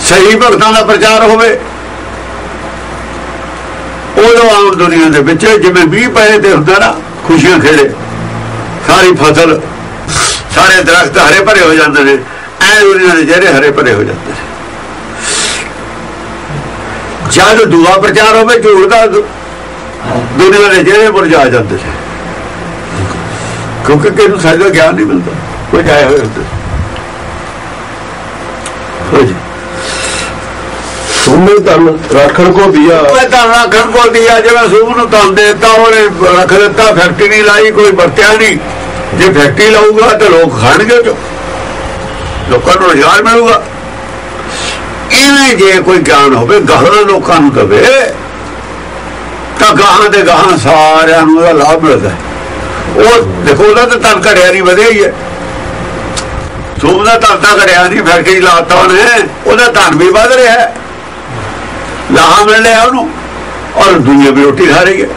ਸਹੀ ਭਗਤਾਂ ਦਾ ਪ੍ਰਚਾਰ ਹੋਵੇ, ਉਦੋਂ ਆਮ ਦੁਨੀਆ ਦੇ ਵਿੱਚ ਜਿਵੇਂ 20 ਪਏ ਤੇ ਹੁੰਦਾ ਨਾ, ਖੁਸ਼ੀਆਂ ਖੇੜੇ, ਸਾਰੀ ਫਸਲ, ਸਾਰੇ ਦਰਖਤ ਹਰੇ ਭਰੇ ਹੋ ਜਾਂਦੇ ਨੇ, ਐ ਦੁਨੀਆ ਦੇ ਜਿਹੜੇ ਹਰੇ ਭਰੇ ਹੋ ਜਾਂਦੇ ਨੇ। ਜਦ ਦੁਆ ਪ੍ਰਚਾਰ ਹੋਵੇ, ਝੂਠ ਦਾ ਦੁਨੀਆ ਦੇ ਜਿਹੜੇ ਮੁਰਝਾ ਜਾਂਦੇ ਨੇ। ਕਿਉਂਕਿ ਕਿਹਨੂੰ ਸੱਚ ਦਾ ਗਿਆਨ ਨਹੀਂ ਮਿਲਦਾ। ਕੋਈ ਜਾਏ ਹੋਏ ਹੁੰਦੇ। ਹਾਂਜੀ ਸੁਮੇ ਤਨ ਰੱਖਣ ਕੋ ਦਿਆ। ਮੈਂ ਤਾਂ ਰੱਖਣ ਕੋਲ ਦੀ ਆ ਜਿਹੜਾ ਸੂਮ ਨੂੰ ਤਾਂ ਦਿੱਤਾ, ਉਹਨੇ ਰੱਖ ਦਿੱਤਾ, ਫੈਕਟਰੀ ਨਹੀਂ ਲਾਈ, ਕੋਈ ਵਰਤਿਆ ਨਹੀਂ। ਜੇ ਫੈਕਟਰੀ ਲਾਊਗਾ ਤਾਂ ਲੋਕ ਖਾਣਗੇ ਜੋ ਲੋਕਾਂ ਨੂੰ ਰੁਜ਼ਗਾਰ ਮਿਲੂਗਾ। ਇਵੇਂ ਜੇ ਕੋਈ ਗਿਆਨ ਹੋਵੇ, ਗਾਹਾਂ ਲੋਕਾਂ ਨੂੰ ਦਵੇ ਤਾਂ ਗਾਹਾਂ ਦੇ ਗਾਹਾਂ ਸਾਰਿਆਂ ਨੂੰ ਉਹਦਾ ਲਾਭ ਮਿਲਦਾ ਉਹ ਦੇਖੋ, ਉਹਦਾ ਤਾਂ ਤਨ ਘੜਿਆ ਨਹੀਂ, ਵਧਿਆ ਹੀ ਹੈ। ਸੂਬ ਦਾ ਤਨ ਤਾਂ ਘੜਿਆ ਨਹੀਂ ਫੈਕਟਰੀ ਲਾਤਾ ਉਹਨੇ? ਉਹਦਾ ਧਨ ਵੀ ਵਧ ਰਿਹਾ ਹੈ। ਲਾਹਾ ਮਿਲ ਰਿਹਾ ਉਹਨੂੰ, ਔਰ ਦੁਨੀਆ ਵੀ ਰੋਟੀ ਖਾ ਰਹੀ ਹੈ।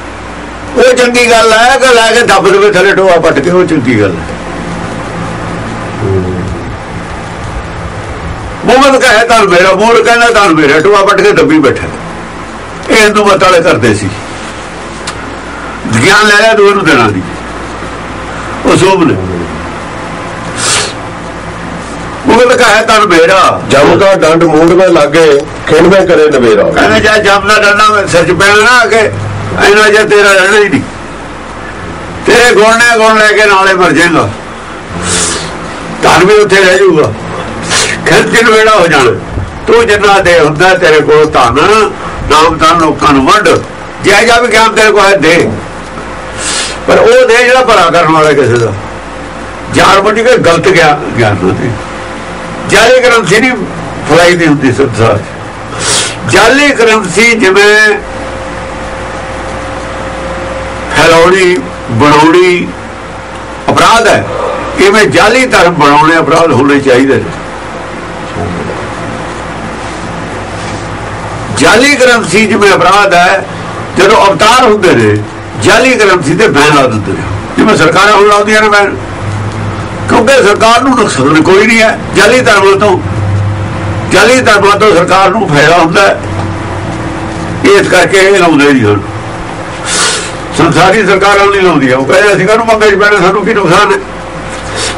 ਉਹ ਚੰਗੀ ਗੱਲ ਹੈ ਕਿ ਲੈ ਕੇ ਦੱਬ ਦੇਵੇ ਥੱਲੇ ਟੋਆ ਪੱਟ ਕੇ, ਉਹ ਚੰਗੀ ਗੱਲ ਹੈ। ਮੁਹੰਮਦ ਕਹੇ ਤਾਂ ਮੇਰਾ ਮੂਰ ਕਹਿੰਦਾ ਤਾਂ ਮੇਰਾ ਟੋਆ ਪੱਟ ਕੇ ਦੱਬੀ ਬੈਠਾ। ਇਹ ਹਿੰਦੂ ਮਤ ਵਾਲੇ ਕਰਦੇ ਸੀ। ਗਿਆਨ ਲੈ ਲਿਆ ਦੂਏ ਨੂੰ ਦੇਣਾ ਨਹੀਂ ਉਹ ਸੋਭ ਨੇ। ਮੁਹੰਮਦ ਕਹੇ ਤਾਂ ਮੇਰਾ। ਜਮ ਕਾ ਡੰਡ ਮੂੰਡ ਮੇ ਲਾਗੇ ਖਿੰਡਵੇਂ ਕਰੇ ਨਵੇਰਾ। ਕਹਿੰਦੇ ਜਾ ਜੰਮਦਾ ਡੰਡਾ ਮੈਂ ਸਿਰ ਚ ਪੈਣਾ ਨਾ ਕਿ ਇਹਨਾਂ ਜੇ ਤੇਰਾ ਰਹਿਣਾ ਹੀ ਨਹੀਂ। ਤੇਰੇ ਗੁਣ ਨੇ ਗੁਣ ਲੈ ਕੇ ਨਾਲੇ ਮਰ ਜਾਏਗਾ। ਧਨ ਵੀ ਉੱਥੇ ਰਹਿ ਜਾਊਗਾ। ਖਿੱਚ ਕੇ ਵੇੜਾ ਹੋ ਜਾਣਾ, ਤੂੰ ਜਿੰਨਾ ਦੇ ਹੁੰਦਾ ਤੇਰੇ ਕੋਲ ਧਨ, ਨਾਮ ਤਾਂ ਲੋਕਾਂ ਨੂੰ ਵੰਡ। ਜੇ ਜਾ ਵੀ ਗਿਆਨ ਤੇਰੇ ਕੋਲ ਹੈ, ਦੇ। ਪਰ ਉਹ ਦੇ ਜਿਹੜਾ ਭਲਾ ਕਰਨ ਵਾਲਾ ਕਿਸੇ ਦਾ। ਜਾਣ ਬੁੱਝ ਕੇ ਗਲਤ ਗਿਆ, ਗਿਆਨ ਨੂੰ ਜਾਲੀ ਗ੍ਰੰਥੀ ਨਹੀਂ ਫਲਾਈ ਦੀ ਹੁੰਦੀ ਸੰਸਾਰ ਜਾਲੀ ਗ੍ਰੰਥੀ ਜਿਵੇਂ ਫੈਲਾਉਣੀ, ਬਣਾਉਣੀ ਅਪਰਾਧ ਹੈ। ਇਵੇਂ ਜਾਲੀ ਧਰਮ ਬਣਾਉਣੇ ਅਪਰਾਧ ਹੋਣੇ ਚਾਹੀਦੇ ਨੇ। ਜਾਲੀ ਕਰੰਸੀ ਜਿਵੇਂ ਅਪਰਾਧ ਹੈ, ਜਦੋਂ ਅਵਤਾਰ ਹੁੰਦੇ ਨੇ ਜਾਲੀ ਕਰੰਸੀ ਤੇ ਬੈਨ ਲਾ ਦਿੰਦੇ ਨੇ। ਜਿਵੇਂ ਸਰਕਾਰਾਂ ਹੁਣ ਲਾਉਂਦੀਆਂ ਨੇ ਬੈਨ। ਕਿਉਂਕਿ ਸਰਕਾਰ ਨੂੰ ਨੁਕਸਾਨ ਕੋਈ ਨਹੀਂ ਹੈ, ਜਾਲੀ ਧਰਮਾਂ ਤੋਂ ਜਾਲੀ ਧਰਮਾਂ ਤੋਂ ਸਰਕਾਰ ਨੂੰ ਫਾਇਦਾ ਹੁੰਦਾ ਹੈ। ਇਸ ਕਰਕੇ ਇਹ ਲਾਉਂਦੇ ਨਹੀਂ ਹਨ ਸੰਸਾਰੀ ਸਰਕਾਰਾਂ ਨਹੀਂ ਲਾਉਂਦੀਆਂ। ਉਹ ਕਹਿੰਦੇ ਅਸੀਂ ਕਾਹਨੂੰ ਮੰਗੇ ਪੈਣਾ, ਸਾਨੂੰ ਕੀ ਨੁਕਸਾਨ ਹੈ?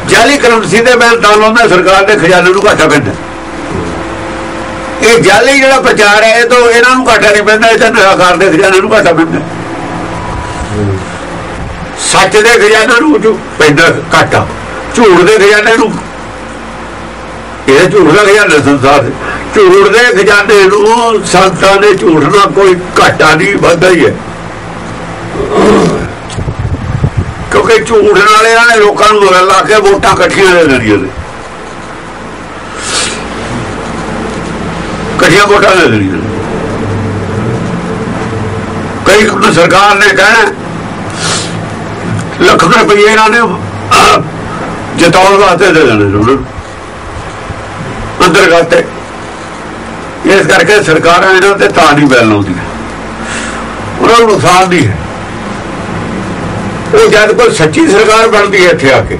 ਜਾਲੀ ਕਰੰਸੀ ਦੇ ਬੈਨ ਤਾਂ ਲਾਉਂਦਾ, ਸਰਕਾਰ ਦੇ ਖਜ਼ਾਨੇ ਨੂੰ ਘਾਟਾ ਪੈਂਦਾ ਇਹ ਜਾਲੀ ਜਿਹੜਾ ਪ੍ਰਚਾਰ ਹੈ, ਇਹ ਤੋਂ ਇਹਨਾਂ ਨੂੰ ਘਾਟਾ ਨਹੀਂ ਪੈਂਦਾ, ਇਹ ਤਾਂ ਸਰਕਾਰ ਦੇ ਖਜ਼ਾਨੇ ਨੂੰ ਘਾਟਾ ਪੈਂਦਾ। ਸੱਚ ਦੇ ਖਜ਼ਾਨੇ ਨੂੰ ਜੋ ਪੈਂਦਾ ਘਾਟਾ, ਝੂਠ ਦੇ ਖਜ਼ਾਨੇ ਨੂੰ। ਇਹ ਝੂਠ ਦਾ ਖਜ਼ਾਨਾ ਸੰਸਾਰ ਝੂਠ ਦੇ ਖਜ਼ਾਨੇ ਨੂੰ ਸੰਤਾਂ ਦੇ ਝੂਠ ਨਾਲ ਕੋਈ ਘਾਟਾ ਨਹੀਂ ਵੱਧਦਾ ਹੀ ਹੈ। ਕਿਉਂਕਿ ਝੂਠ ਨਾਲ ਇਹਨਾਂ ਨੇ ਲੋਕਾਂ ਨੂੰ ਮਗਰ ਲਾ ਕੇ ਵੋਟਾਂ ਇਕੱਠੀਆਂ ਲੈ ਲੈਣੀਆਂ ਨੇ। ਇਕੱਠੀਆਂ ਵੋਟਾਂ ਲੈ ਦੇਣੀਆਂ। ਕਈ ਹੁਣ ਸਰਕਾਰ ਨੇ ਕਹਿਣਾ ਲੱਖ ਰੁਪਏ ਇਹਨਾਂ ਨੇ ਜਿਤਾਉਣ ਵਾਸਤੇ ਦੇ ਦੇਣੇ ਉਹਨਾਂ ਅੰਦਰ ਗਾਤੇ ਇਸ ਕਰਕੇ ਸਰਕਾਰਾਂ ਇਹਨਾਂ ਤੇ ਤਾਂ ਨਹੀਂ ਬੈਲ ਲਾਉਂਦੀਆਂ। ਉਹਨਾਂ ਨੂੰ ਨੁਕਸਾਨ ਨਹੀਂ ਹੈ। ਉਹ ਜਦ ਕੋਈ ਸੱਚੀ ਸਰਕਾਰ ਬਣਦੀ ਹੈ ਇੱਥੇ ਆ ਕੇ,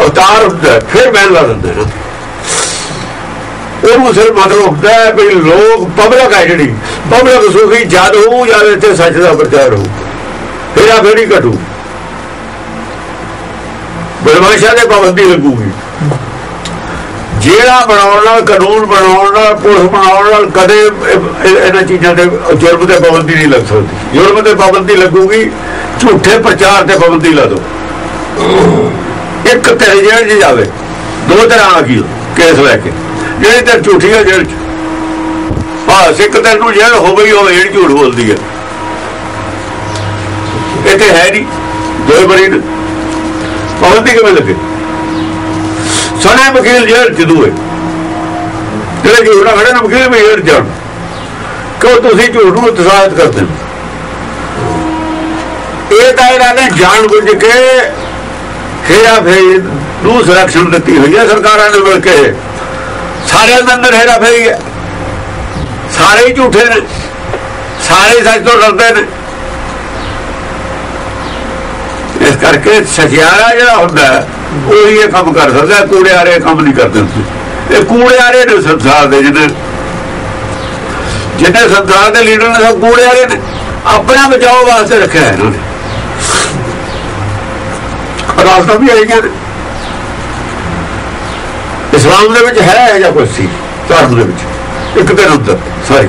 ਅਵਤਾਰ ਹੁੰਦਾ ਫਿਰ ਬੈਲ ਲਾ ਦਿੰਦੇ ਨੇ। ਉਹਨੂੰ ਸਿਰ ਮਤਲਬ ਹੁੰਦਾ ਹੈ ਵੀ ਲੋਕ ਪਬਲਿਕ ਹੈ ਜਿਹੜੀ ਪਬਲਿਕ ਸੁਖੀ ਜਦ ਹੋਊ ਜਦ ਇੱਥੇ ਸੱਚ ਦਾ ਪ੍ਰਚਾਰ ਹੋਊ, ਫਿਰ ਫੇਰੀ ਘਟੂ। ਬਦਮਾਸ਼ਾਂ ਦੇ ਪਾਬੰਦੀ ਲੱਗੂਗੀ। ਜਿਹੜਾ ਬਣਾਉਣ ਨਾਲ, ਕਾਨੂੰਨ ਬਣਾਉਣ ਨਾਲ, ਪੁਲਿਸ ਬਣਾਉਣ ਨਾਲ ਕਦੇ ਇਹਨਾਂ ਚੀਜ਼ਾਂ ਤੇ ਜੁਰਮ ਤੇ ਪਾਬੰਦੀ ਨਹੀਂ ਲੱਗ ਸਕਦੀ। ਜੁਰਮ ਤੇ ਪਾਬੰਦੀ ਲੱਗੂਗੀ, ਝੂਠੇ ਪ੍ਰਚਾਰ ਤੇ ਪਾਬੰਦੀ ਲਾ ਦੋ। ਇੱਕ ਤੇਰੇ ਜੇਲ੍ਹ ਜਾਵੇ, ਦੋ ਤਰ੍ਹਾਂ ਆ ਗਈ ਕੇਸ ਲੈ ਕੇ। ਜਿਹੜੀ ਤੇ ਝੂਠੀ ਹੈ ਜੇਲ੍ਹ 'ਚ ਹਾਂ ਸਿੱਖ ਨੂੰ ਜੇਲ੍ਹ ਹੋ ਗਈ ਹੋਵੇ, ਜਿਹੜੀ ਝੂਠ ਬੋਲਦੀ ਹੈ ਇਹ ਤੇ ਹੈ ਨਹੀਂ। ਦੋਏ ਬਰੀ ਪਾਬੰਦੀ ਕਿਵੇਂ ਲੱਗੇ। ਸਣੇ ਵਕੀਲ ਜੇਲ੍ਹ ਚ ਦੂਏ। ਜਿਹੜੇ ਝੂਠ ਖੜੇ ਨੇ, ਵਕੀਲ ਵੀ ਜੇਲ੍ਹ ਜਾਣ। ਕਿਉਂ ਤੁਸੀਂ ਝੂਠ ਨੂੰ ਉਤਸ਼ਾਹਿਤ ਕਰਦੇ ਹੋ? ਇਹ ਤਾਂ ਇਹਨਾਂ ਨੇ ਜਾਣ ਬੁੱਝ ਕੇ ਹੇਰਾ ਫੇਰੀ ਨੂੰ ਸੁਰੱਖਿਆ ਦਿੱਤੀ ਹੋਈ ਹੈ ਸਰਕਾਰਾਂ ਨੇ ਮਿਲ ਕੇ ਸਾਰਿਆਂ ਦੇ ਅੰਦਰ ਹੇਰਾ ਫੇਰੀ ਹੈ। ਸਾਰੇ ਹੀ ਝੂਠੇ ਨੇ। ਸਾਰੇ ਸੱਚ ਤੋਂ ਡਰਦੇ ਨੇ। ਇਸ ਕਰਕੇ ਸਚਿਆਰਾ ਜਿਹੜਾ ਹੁੰਦਾ ਹੈ, ਉਹੀ ਇਹ ਕੰਮ ਕਰ ਸਕਦਾ ਹੈ, ਕੂੜਿਆਰੇ ਕੰਮ ਨਹੀਂ ਕਰਦੇ ਹੁੰਦੇ। ਇਹ ਕੂੜਿਆਰੇ ਨੇ ਸੰਸਾਰ ਦੇ ਜਿਹਨੇ ਜਿਹਨੇ ਸੰਸਾਰ ਦੇ ਲੀਡਰ ਨੇ ਸਭ ਕੂੜਿਆਰੇ ਨੇ। ਆਪਣਾ ਬਚਾਓ ਵਾਸਤੇ ਰੱਖਿਆ ਇਹਨਾਂ ਨੇ। ਰਾਸਤਾ ਵੀ ਆਈ ਨੇ ਇਸਲਾਮ ਦੇ ਵਿੱਚ ਹੈ ਜਾਂ ਕੁਛ ਸੀ? ਧਰਮ ਦੇ ਵਿੱਚ। ਇੱਕ ਦਿਨ ਉੱਧਰ ਸਾਰੀ।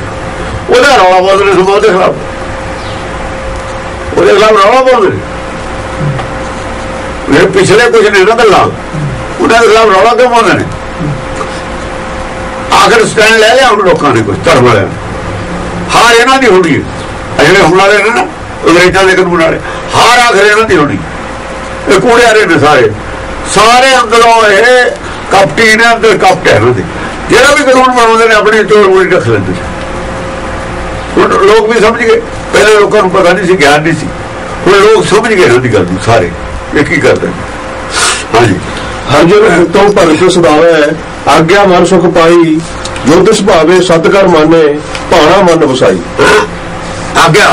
ਉਹਦਾ ਰੌਲਾ ਬੋਲਦੇ ਨੇ ਸਮਾਜ ਦੇ ਖਿਲਾਫ। ਉਹਦੇ ਖਿਲਾਫ ਰੌਲਾ ਬੋਲਦੇ ਨੇ। ਇਹ ਪਿਛਲੇ ਕੁਝ ਨੇ ਨਾ ਗੱਲਾਂ। ਉਹਨਾਂ ਦੇ ਖਿਲਾਫ ਰੌਲਾ ਕਿਉਂ ਪਾਉਂਦੇ ਨੇ? ਆਖਰ ਸਟੈਂਡ ਲੈ ਲਿਆ ਹੁਣ ਲੋਕਾਂ ਨੇ ਕੁਝ ਧਰਮ ਵਾਲਿਆਂ ਨੇ। ਹਾਰ ਇਹਨਾਂ ਦੀ ਹੋਣੀ ਹੈ। ਜਿਹੜੇ ਹੁਣ ਵਾਲੇ ਨੇ ਨਾ, ਅੰਗਰੇਜ਼ਾਂ ਦੇ ਕਾਨੂੰਨ ਵਾਲੇ, ਹਾਰ ਆਖਰ ਇਹਨਾਂ ਦੀ ਹੋਣੀ। ਇਹ ਕੂੜਿਆਰੇ ਨੇ ਸਾਰੇ। ਸਾਰੇ ਅੰਦਰੋਂ ਇਹ ਕਪਟੀ ਨੇ ਅੰਦਰ ਕਪਟ ਹੈ ਇਹਨਾਂ ਦੇ ਜਿਹੜਾ ਵੀ ਕਾਨੂੰਨ ਬਣਾਉਂਦੇ ਨੇ ਆਪਣੀ ਚੋਰ ਮੋੜੀ ਰੱਖ ਲੈਂਦੇ। ਹੁਣ ਲੋਕ ਵੀ ਸਮਝ ਗਏ। ਪਹਿਲੇ ਲੋਕਾਂ ਨੂੰ ਪਤਾ ਨਹੀਂ ਸੀ ਗਿਆਨ ਨਹੀਂ ਸੀ। ਹੁਣ ਲੋਕ ਸਮਝ ਗਏ ਇਹਨਾਂ ਦੀ ਗੱਲ ਨੂੰ ਸਾਰੇ। ਇਹ ਕੀ ਕਰਦੇ। ਹਾਂਜੀ। ਹਰਜਨ ਤੋਂ ਭਗਤ ਸਦਾਵੇ ਆਗਿਆ ਮਨ ਸੁਖ ਪਾਈ। ਜੋ ਤਿਸ ਭਾਵੇ ਸਤਕਰ ਮਾਨੇ ਭਾਣਾ ਮਨ ਵਸਾਈ। ਆ ਗਿਆ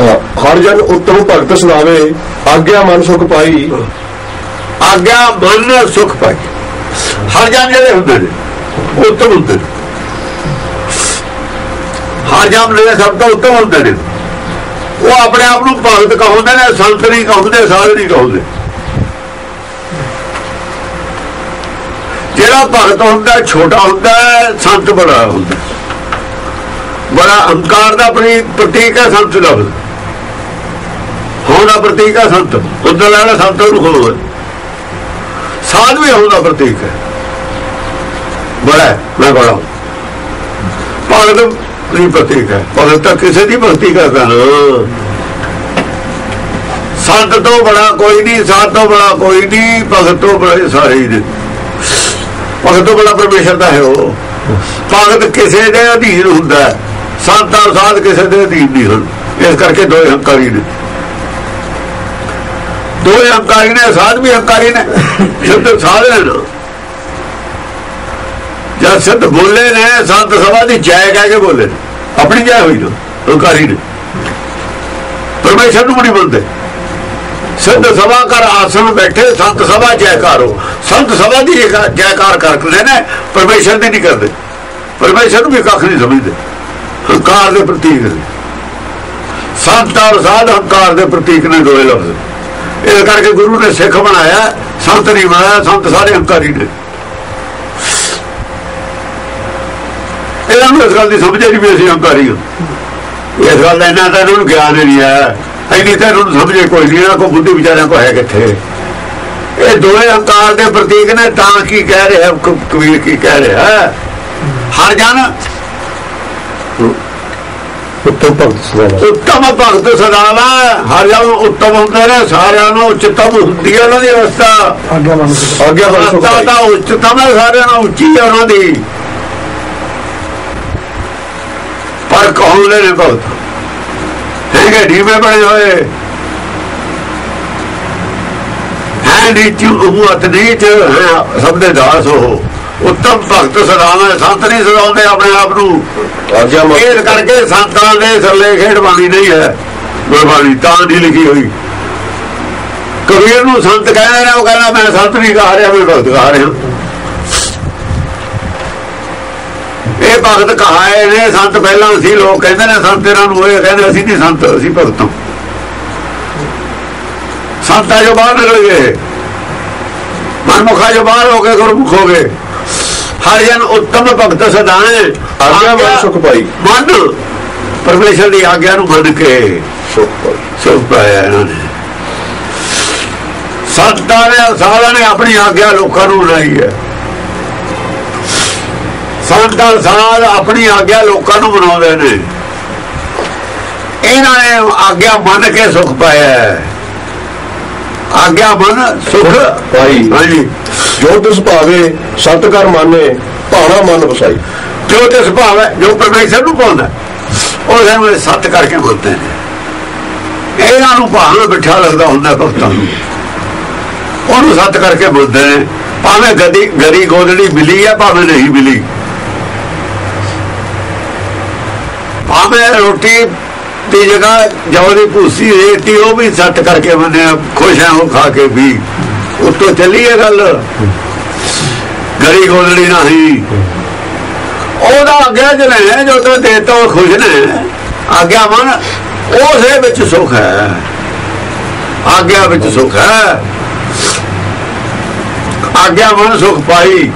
ਹਾਂ, ਹਰ ਜਨ ਉਤਮ ਭਗਤ ਸਦਾਵੇ ਆਗਿਆ ਮਨ ਸੁਖ ਪਾਈ। ਆਗਿਆ ਮਨ ਸੁਖ ਪਾਈ। ਹਰ ਜਾਮ ਜਿਹੜੇ ਹੁੰਦੇ ਨੇ, ਉਹ ਉੱਤਮ ਹੁੰਦੇ ਨੇ। ਹਰ ਜਾਨ ਜਿਹੜੇ ਸਭ ਤੋਂ ਉੱਤਮ ਹੁੰਦੇ ਨੇ। ਉਹ ਆਪਣੇ ਆਪ ਨੂੰ ਭਗਤ ਕਹਾਉਂਦੇ ਨੇ, ਸੰਤ ਨਹੀਂ ਕਹਾਉਂਦੇ, ਸਾਧ ਨਹੀਂ ਕਹਾਉਂਦੇ। ਜਿਹੜਾ ਭਗਤ ਹੁੰਦਾ, ਛੋਟਾ ਹੁੰਦਾ, ਸੰਤ ਬੜਾ ਹੁੰਦਾ। ਬੜਾ ਅਹੰਕਾਰ ਦਾ ਆਪਣੀ ਪ੍ਰਤੀਕ ਹੈ ਸੰਤ ਲਫ਼ਜ਼ ਹੋਣਾ ਪ੍ਰਤੀਕ ਹੈ ਸੰਤ। ਉਦੋਂ ਲੈਣਾ ਸੰਤ ਨੂੰ ਖੋਲੋ। ਸਾਧ ਵੀ ਹੋਣ ਦਾ ਪ੍ਰਤੀਕ ਹੈ। ਬੜਾ ਮੈਂ ਬੜਾ ਭਗਤ ਦੀ ਪ੍ਰਤੀਕ ਹੈ। ਭਗਤ ਤਾਂ ਕਿਸੇ ਦੀ ਭਗਤੀ ਕਰਦਾ ਨਾ। ਸੰਤ ਤੋਂ ਬੜਾ ਕੋਈ ਨਹੀਂ, ਸਾਧ ਤੋਂ ਬੜਾ ਕੋਈ ਨਹੀਂ, ਭਗਤ ਤੋਂ ਬੜੇ ਸਾਰੇ ਹੀ ਨੇ। ਭਗਤ ਤੋਂ ਬੜਾ ਪਰਮੇਸ਼ਰ ਦਾ ਹੈ ਉਹ। ਭਗਤ ਕਿਸੇ ਦੇ ਅਧੀਨ ਹੁੰਦਾ ਸੰਤ ਔਰ ਸਾਧ ਕਿਸੇ ਦੇ ਅਧੀਨ ਨਹੀਂ ਹਨ। ਇਸ ਕਰਕੇ ਦੋਏ ਹੰਕਾਰੀ ਨੇ। ਦੋਏ ਹੰਕਾਰੀ ਨੇ, ਸਾਧ ਵੀ ਹੰਕਾਰੀ ਨੇ, ਸਿੱਧ ਸਾਧ ਨੇ ਨਾ। ਜਦ ਸਿੱਧ ਬੋਲੇ ਨੇ, ਸੰਤ ਸਭਾ ਦੀ ਜੈ ਕਹਿ ਕੇ ਬੋਲੇ ਨੇ। ਆਪਣੀ ਜੈ ਹੋਈ ਨਾ ਹੰਕਾਰੀ ਨੇ। ਪਰਮੇਸ਼ਰ ਨੂੰ ਨਹੀਂ ਬੋਲਦੇ। ਸਿੱਧ ਸਭਾ ਕਰ ਆਸਣ ਬੈਠੇ, ਸੰਤ ਸਭਾ ਜੈਕਾਰੋ ਸੰਤ ਸਭਾ ਦੀ ਜੈਕਾ- ਜੈਕਾਰ ਕਰਦੇ ਨੇ, ਪਰਮੇਸ਼ਰ ਦੀ ਨਹੀਂ ਕਰਦੇ। ਪਰਮੇਸ਼ਰ ਨੂੰ ਵੀ ਕੱਖ ਨਹੀਂ ਸਮਝਦੇ। ਹੰਕਾਰ ਦੇ ਪ੍ਰਤੀਕ ਨੇ। ਸੰਤ ਔਰ ਸਾਧ ਹੰਕਾਰ ਦੇ ਪ੍ਰਤੀਕ ਨੇ ਦੋਏ ਲਫ਼ਜ਼। ਇਸ ਕਰਕੇ ਗੁਰੂ ਨੇ ਸਿੱਖ ਬਣਾਇਆ, ਸੰਤ ਨਹੀਂ ਬਣਾਇਆ, ਸੰਤ ਸਾਰੇ ਹੰਕਾਰੀ ਨੇ। ਇਹਨਾਂ ਨੂੰ ਇਸ ਗੱਲ ਦੀ ਸਮਝ ਨਹੀਂ ਵੀ ਅਸੀਂ ਹੰਕਾਰੀ ਹਾਂ। ਇਸ ਗੱਲ ਦਾ ਇਹਨਾਂ ਦਾ ਇਹਨਾਂ ਨੂੰ ਗਿਆਨ ਹੀ ਨਹੀਂ ਹੈ। ਇੰਨੀ ਤਾਂ ਇਹਨਾਂ ਨੂੰ ਸਮਝੇ ਕੋਈ ਨਹੀਂ, ਇਹਨਾਂ ਕੋ ਬੁੱਧੀ ਵਿਚਾਰਿਆਂ ਕੋ ਹੈ ਕਿੱਥੇ? ਇਹ ਦੋਵੇਂ ਹੰਕਾਰ ਦੇ ਪ੍ਰਤੀਕ ਨੇ, ਤਾਂ ਕੀ ਕਹਿ ਰਿਹਾ ਕਬੀਰ ਕੀ ਕਹਿ ਰਿਹਾ। ਹਰ ਜਨ ਉੱਤਮ ਭਗਤ ਸਦਾਵਾ ਉੱਤਮ ਭਗਤ ਸਦਾਵਾ ਹਰ ਜਨ ਉੱਤਮ ਹੁੰਦੇ ਨੇ ਸਾਰਿਆਂ ਨੂੰ ਉੱਚਤਮ ਹੁੰਦੀ ਹੈ ਉਹਨਾਂ ਦੀ ਅਵਸਥਾ। ਆਗਿਆ ਮਨ ਸੁਖ ਆਗਿਆ ਮਨ ਸੁਖ ਅਵਸਥਾ ਪਾਈ ਤਾਂ ਉੱਚਤਮ ਹੈ ਸਾਰਿਆਂ ਨਾਲੋਂ ਉੱਚੀ ਹੈ ਉਹਨਾਂ ਦੀ। ਪਰ ਕੌਲੇ ਨੇ ਭਗਤ? ਹੈਗੇ ਢੀਵੇਂ ਬਣੇ ਹੋਏ। ਹੈ ਨੀਚ ਹੁਤ ਨੀਚ ਹੈ ਸਭ ਦੇ ਦਾਸ ਹੋ ਉੱਤਮ ਭਗਤ ਸਦਾਵੇਂ ਸੰਤ ਨਹੀਂ ਸਦਾਉਂਦੇ ਆਪਣੇ ਆਪ ਨੂੰ। ਇਹ ਕਰਕੇ ਸੰਤਾਂ ਦੇ ਥੱਲੇ ਖੇਡਬਾਣੀ ਨਹੀਂ ਹੈ ਗੁਰਬਾਣੀ ਤਾਂ ਨਹੀਂ ਲਿਖੀ ਹੋਈ। ਕਬੀਰ ਨੂੰ ਸੰਤ ਕਹਿੰਦੇ ਨੇ ਉਹ ਕਹਿੰਦਾ ਮੈਂ ਸੰਤ ਨਹੀਂ ਕਹਾ ਰਿਹਾ ਮੈਂ ਭਗਤ ਕਹਾ ਰਿਹਾ। ਇਹ ਭਗਤ ਕਹਾਏ ਨੇ ਸੰਤ ਪਹਿਲਾਂ ਸੀ ਲੋਕ ਕਹਿੰਦੇ ਨੇ ਸੰਤ ਇਹਨਾਂ ਨੂੰ ਇਹ ਕਹਿੰਦੇ ਅਸੀਂ ਨਹੀਂ ਸੰਤ ਅਸੀਂ ਭਗਤ ਹਾਂ। ਸੰਤਾਂ ਜੋ ਬਾਹਰ ਨਿਕਲ ਗਏ ਮਨਮੁਖਾ ਜੋ ਬਾਹਰ ਹੋ ਕੇ ਗੁਰਮੁਖ ਹੋ ਗਏ। ਹਰ ਜਨ ਉੱਤਮ ਭਗਤ ਸਦਾਏ ਆਗਿਆ ਮੰਨ ਸੁਖ ਪਾਈ। ਮਨ। ਪਰਮੇਸ਼ਰ ਦੀ ਆਗਿਆ ਨੂੰ ਮੰਨ ਕੇ ਸੁਖ ਪਾਇਆ ਇਹਨਾਂ ਨੇ। ਸੰਤਾਂ ਨੇ ਸਾਧਾਂ ਨੇ ਆਪਣੀ ਆਗਿਆ ਲੋਕਾਂ ਨੂੰ ਬਣਾਈ ਹੈ। ਸੰਤਾਂ ਸਾਧ ਆਪਣੀ ਆਗਿਆ ਲੋਕਾਂ ਨੂੰ ਬਣਾਉਂਦੇ ਨੇ। ਇਹਨਾਂ ਨੇ ਆਗਿਆ ਮੰਨ ਕੇ ਸੁਖ ਪਾਇਆ। ਆਗਿਆ ਮੰਨ ਸੁਖ ਪਾਈ। ਹਾਂਜੀ। ਜੋ ਤਿਸ ਭਾਵੇ ਸਤ ਕਰ ਮਾਨੇ, ਭਾਣਾ ਮਨ ਵਸਾਈ। ਜੋ ਤੇ ਸੁਭਾਅ ਜੋ ਪਰਮੇਸ਼ਰ ਨੂੰ ਪਾਉਂਦਾ, ਉਹ ਸਾਨੂੰ ਸੱਤ ਕਰਕੇ ਬੋਲਦੇ ਨੇ। ਇਹਨਾਂ ਨੂੰ ਭਾਵੇਂ ਬਿਠਾ ਲੱਗਦਾ ਹੁੰਦਾ ਭਗਤਾਂ ਨੂੰ। ਉਹਨੂੰ ਸੱਤ ਕਰਕੇ ਬੋਲਦੇ ਨੇ, ਭਾਵੇਂ ਗਦੀ, ਗਰੀ ਗੋਦੜੀ ਮਿਲੀ ਆ, ਭਾਵੇਂ ਨਹੀਂ ਮਿਲੀ। ਭਾਵੇਂ ਰੋਟੀ ਦੀ ਜਗ੍ਹਾ ਜੌ ਭੂਸੀ ਰੇਤੀ, ਉਹ ਵੀ ਸੱਤ ਕਰਕੇ ਮੰਨਿਆ, ਖੁਸ਼ ਆ, ਉਹ ਖਾ ਕੇ ਵੀ। ਉੱਤੋਂ ਚੱਲੀ ਇਹ ਗੱਲ। ਗਰੀ ਗੋਦੜੀ ਨਹੀਂ। ਉਹਦਾ ਆਗਿਆ ਜਨੇ ਜੋ ਤੇ ਦੇਤਾ ਉਹ ਖੁਸ਼ ਨੇ। ਆਗਿਆ ਮਨ ਉਸੇ ਵਿੱਚ ਸੁਖ ਹੈ। ਆਗਿਆ ਵਿੱਚ ਸੁਖ ਹੈ। ਆਗਿਆ ਮਨ ਸੁਖ ਪਾਈ।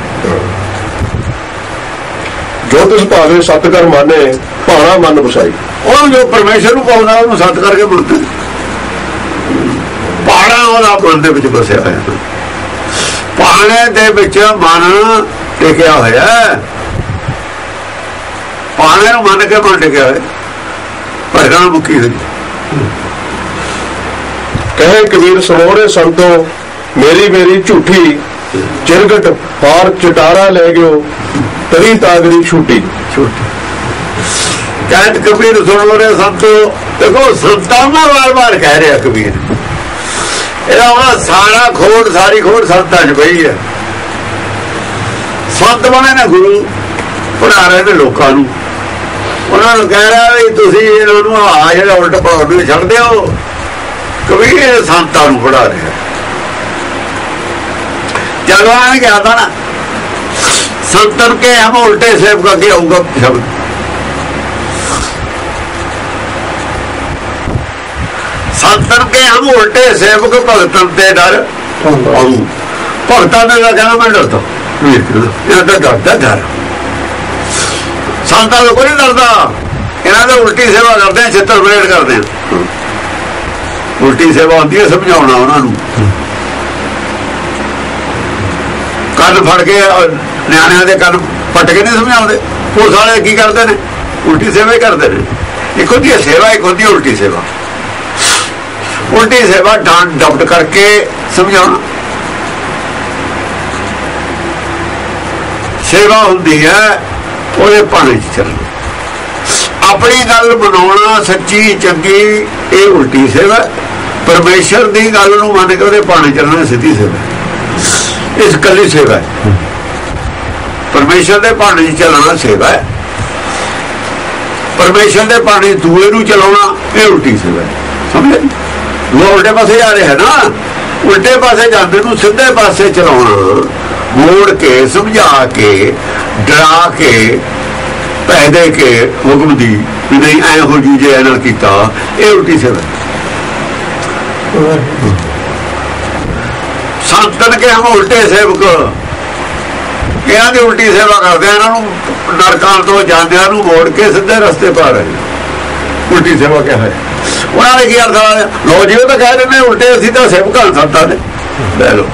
ਜੋ ਤਿਸ ਭਾਵੇ ਸਤ ਕਰ ਮਾਨੇ ਭਾਣਾ ਮਨ ਵਸਾਈ ਉਹ ਜੋ ਪਰਮੇਸ਼ਰ ਨੂੰ ਪਾਉਂਦਾ ਉਹਨੂੰ ਸੱਤ ਕਰਕੇ ਬੋਲਦਾ ਪਾਣਾ ਉਹਦਾ ਮਨ ਦੇ ਵਿੱਚ ਬਸਿਆ ਹੋਇਆ। ਪਾਣੇ ਦੇ ਵਿੱਚ ਮਨ ਟਿਕਿਆ ਹੋਇਆ। ਪਾਣੇ ਨੂੰ ਮੰਨ ਕੇ ਮਨ ਟਿਕਿਆ ਹੋਇਆ। ਨੂੰ ਮੁੱਕੀ ਹੋਈ ਕਹੇ ਕਬੀਰ ਸਮੋਰੇ ਸੰਤੋ ਮੇਰੀ ਮੇਰੀ ਝੂਠੀ ਚਿਰਗਟ ਹਾਰ ਚਟਾਰਾ ਲੈ ਗਿਓ ਤਰੀ ਤਾਗਰੀ ਛੂਟੀ। ਛੋਟੀ। ਕਹਿੰਦ ਕਬੀਰ ਸੁਣੋ ਰੇ ਸੰਤੋ ਦੇਖੋ ਸੰਤਾਂ ਵਾਰ-ਵਾਰ ਕਹਿ ਰਿਹਾ ਕਬੀਰ। ਇਹਦਾ ਹੁਣ ਸਾਰਾ ਖੋੜ ਸਾਰੀ ਖੋੜ ਸੰਤਾਂ 'ਚ ਪਈ ਹੈ। ਸੰਤ ਬਣੇ ਨੇ ਗੁਰੂ ਪੜਾ ਰਹੇ ਨੇ ਲੋਕਾਂ ਨੂੰ। ਉਹਨਾਂ ਨੂੰ ਕਹਿ ਰਿਹਾ ਵੀ ਤੁਸੀਂ ਇਹਨਾਂ ਨੂੰ ਆ ਜਿਹੜਾ ਉਲਟ ਪੜਾਉਣ ਨੂੰ ਛੱਡ ਦਿਓ ਕਬੀਰ ਇਹ ਸੰਤਾਂ ਨੂੰ ਪੜਾ ਰਿਹਾ ਜਦੋਂ ਆਣ ਗਿਆ ਨਾ ਸੰਤਨ ਕੇ ਹਮ ਉਲਟੇ ਸੇਵ ਕਰਕੇ ਆਊਗਾ ਸ਼ਬਦ। ਸੰਤਨ ਕੇ ਹਮ ਉਲਟੇ ਸੇਵਕ ਭਗਤਨ ਤੇ ਡਰ ਆਊ ਭਗਤਾਂ ਨੇ ਤਾਂ ਕਹਿਣਾ ਮੈਂ ਡਰਦਾ। ਵੀਰ ਇਹ ਤਾਂ ਡਰਦਾ ਡਰ ਸੰਤਾਂ ਦਾ ਕੋਈ ਡਰਦਾ। ਇਹਨਾਂ ਦਾ ਉਲਟੀ ਸੇਵਾ ਕਰਦੇ ਆ ਛਿੱਤਰ ਬਰੇਡ ਕਰਦੇ ਆ। ਉਲਟੀ ਸੇਵਾ ਹੁੰਦੀ ਹੈ ਸਮਝਾਉਣਾ ਉਹਨਾਂ ਨੂੰ। ਕੰਨ ਫੜ ਕੇ ਨਿਆਣਿਆਂ ਦੇ ਕੰਨ ਪੱਟ ਕੇ ਨਹੀਂ ਸਮਝਾਉਂਦੇ। ਪੁਲਿਸ ਵਾਲੇ ਕੀ ਕਰਦੇ ਨੇ? ਉਲਟੀ ਸੇਵਾ ਹੀ ਕਰਦੇ ਨੇ। ਇੱਕ ਹੁੰਦੀ ਹੈ ਸੇਵਾ ਇੱਕ ਹੁੰਦੀ ਉਲਟੀ ਸੇਵਾ। ਉਲਟੀ ਸੇਵਾ ਡਾਂਟ ਡਪਟ ਕਰਕੇ ਸਮਝਾਉਣਾ। ਸੇਵਾ ਹੁੰਦੀ ਹੈ, ਉਹਦੇ ਭਾਣੇ ਚ ਚੱਲਣਾ। ਆਪਣੀ ਗੱਲ ਬਣਾਉਣਾ ਸੱਚੀ, ਚੰਗੀ, ਇਹ ਉਲਟੀ ਸੇਵਾ ਹੈ। ਪਰਮੇਸ਼ਰ ਦੀ ਗੱਲ ਨੂੰ ਮੰਨ ਕੇ ਉਹਦੇ ਭਾਣੇ ਚੱਲਣਾ ਸਿੱਧੀ ਸੇਵਾ ਹੈ। ਇਸ ਕੱਲੀ ਸੇਵਾ ਹੈ। ਪਰਮੇਸ਼ਰ ਦੇ ਭਾਣੇ 'ਚ ਚੱਲਣਾ ਸੇਵਾ ਹੈ। ਪਰਮੇਸ਼ਰ ਦੇ ਭਾਣੇ ਦੂਏ ਨੂੰ ਚਲਾਉਣਾ, ਇਹ ਉਲਟੀ ਸੇਵਾ ਹੈ। ਸਮਝੇ ਉਲਟੇ ਪਾਸੇ ਜਾ ਰਿਹਾ ਨਾ। ਉਲਟੇ ਪਾਸੇ ਜਾਂਦੇ ਨੂੰ ਸਿੱਧੇ ਪਾਸੇ ਚਲਾਉਣਾ। ਮੋੜ ਕੇ ਸਮਝਾ ਕੇ ਡਰਾ ਕੇ ਪੈ ਦੇ ਕੇ ਹੁਕਮ ਦੀ ਵੀ ਨਹੀਂ ਐ ਹੋ ਜੂ ਜੇ ਇਹਨਾਂ ਕੀਤਾ ਇਹ ਉਲਟੀ ਸੇਵਾ ਸੰਤਨ ਕੇ ਹਮ ਉਲਟੇ ਸੇਵਕ। ਇਹਨਾਂ ਦੀ ਉਲਟੀ ਸੇਵਾ ਕਰਦੇ ਆ, ਇਹਨਾਂ ਨੂੰ ਨਰਕਾਂ ਤੋਂ ਜਾਂਦਿਆਂ ਨੂੰ ਮੋੜ ਕੇ ਸਿੱਧੇ ਰਸਤੇ ਪਾ ਰਹੇ ਉਲਟੀ ਸੇਵਾ ਕਿਹਾ ਹੈ? ਉਹਨਾਂ ਨੇ ਕੀ ਅਰਥ ਲਾਇਆ ਜੀ, ਉਹ ਤਾਂ ਕਹਿ ਦਿੰਦੇ, ਉਲਟੇ ਅਸੀਂ ਤਾਂ ਸੇਵਕਾਂ ਸੰਤਾਂ ਦੇ ਲੈ ਲਓ।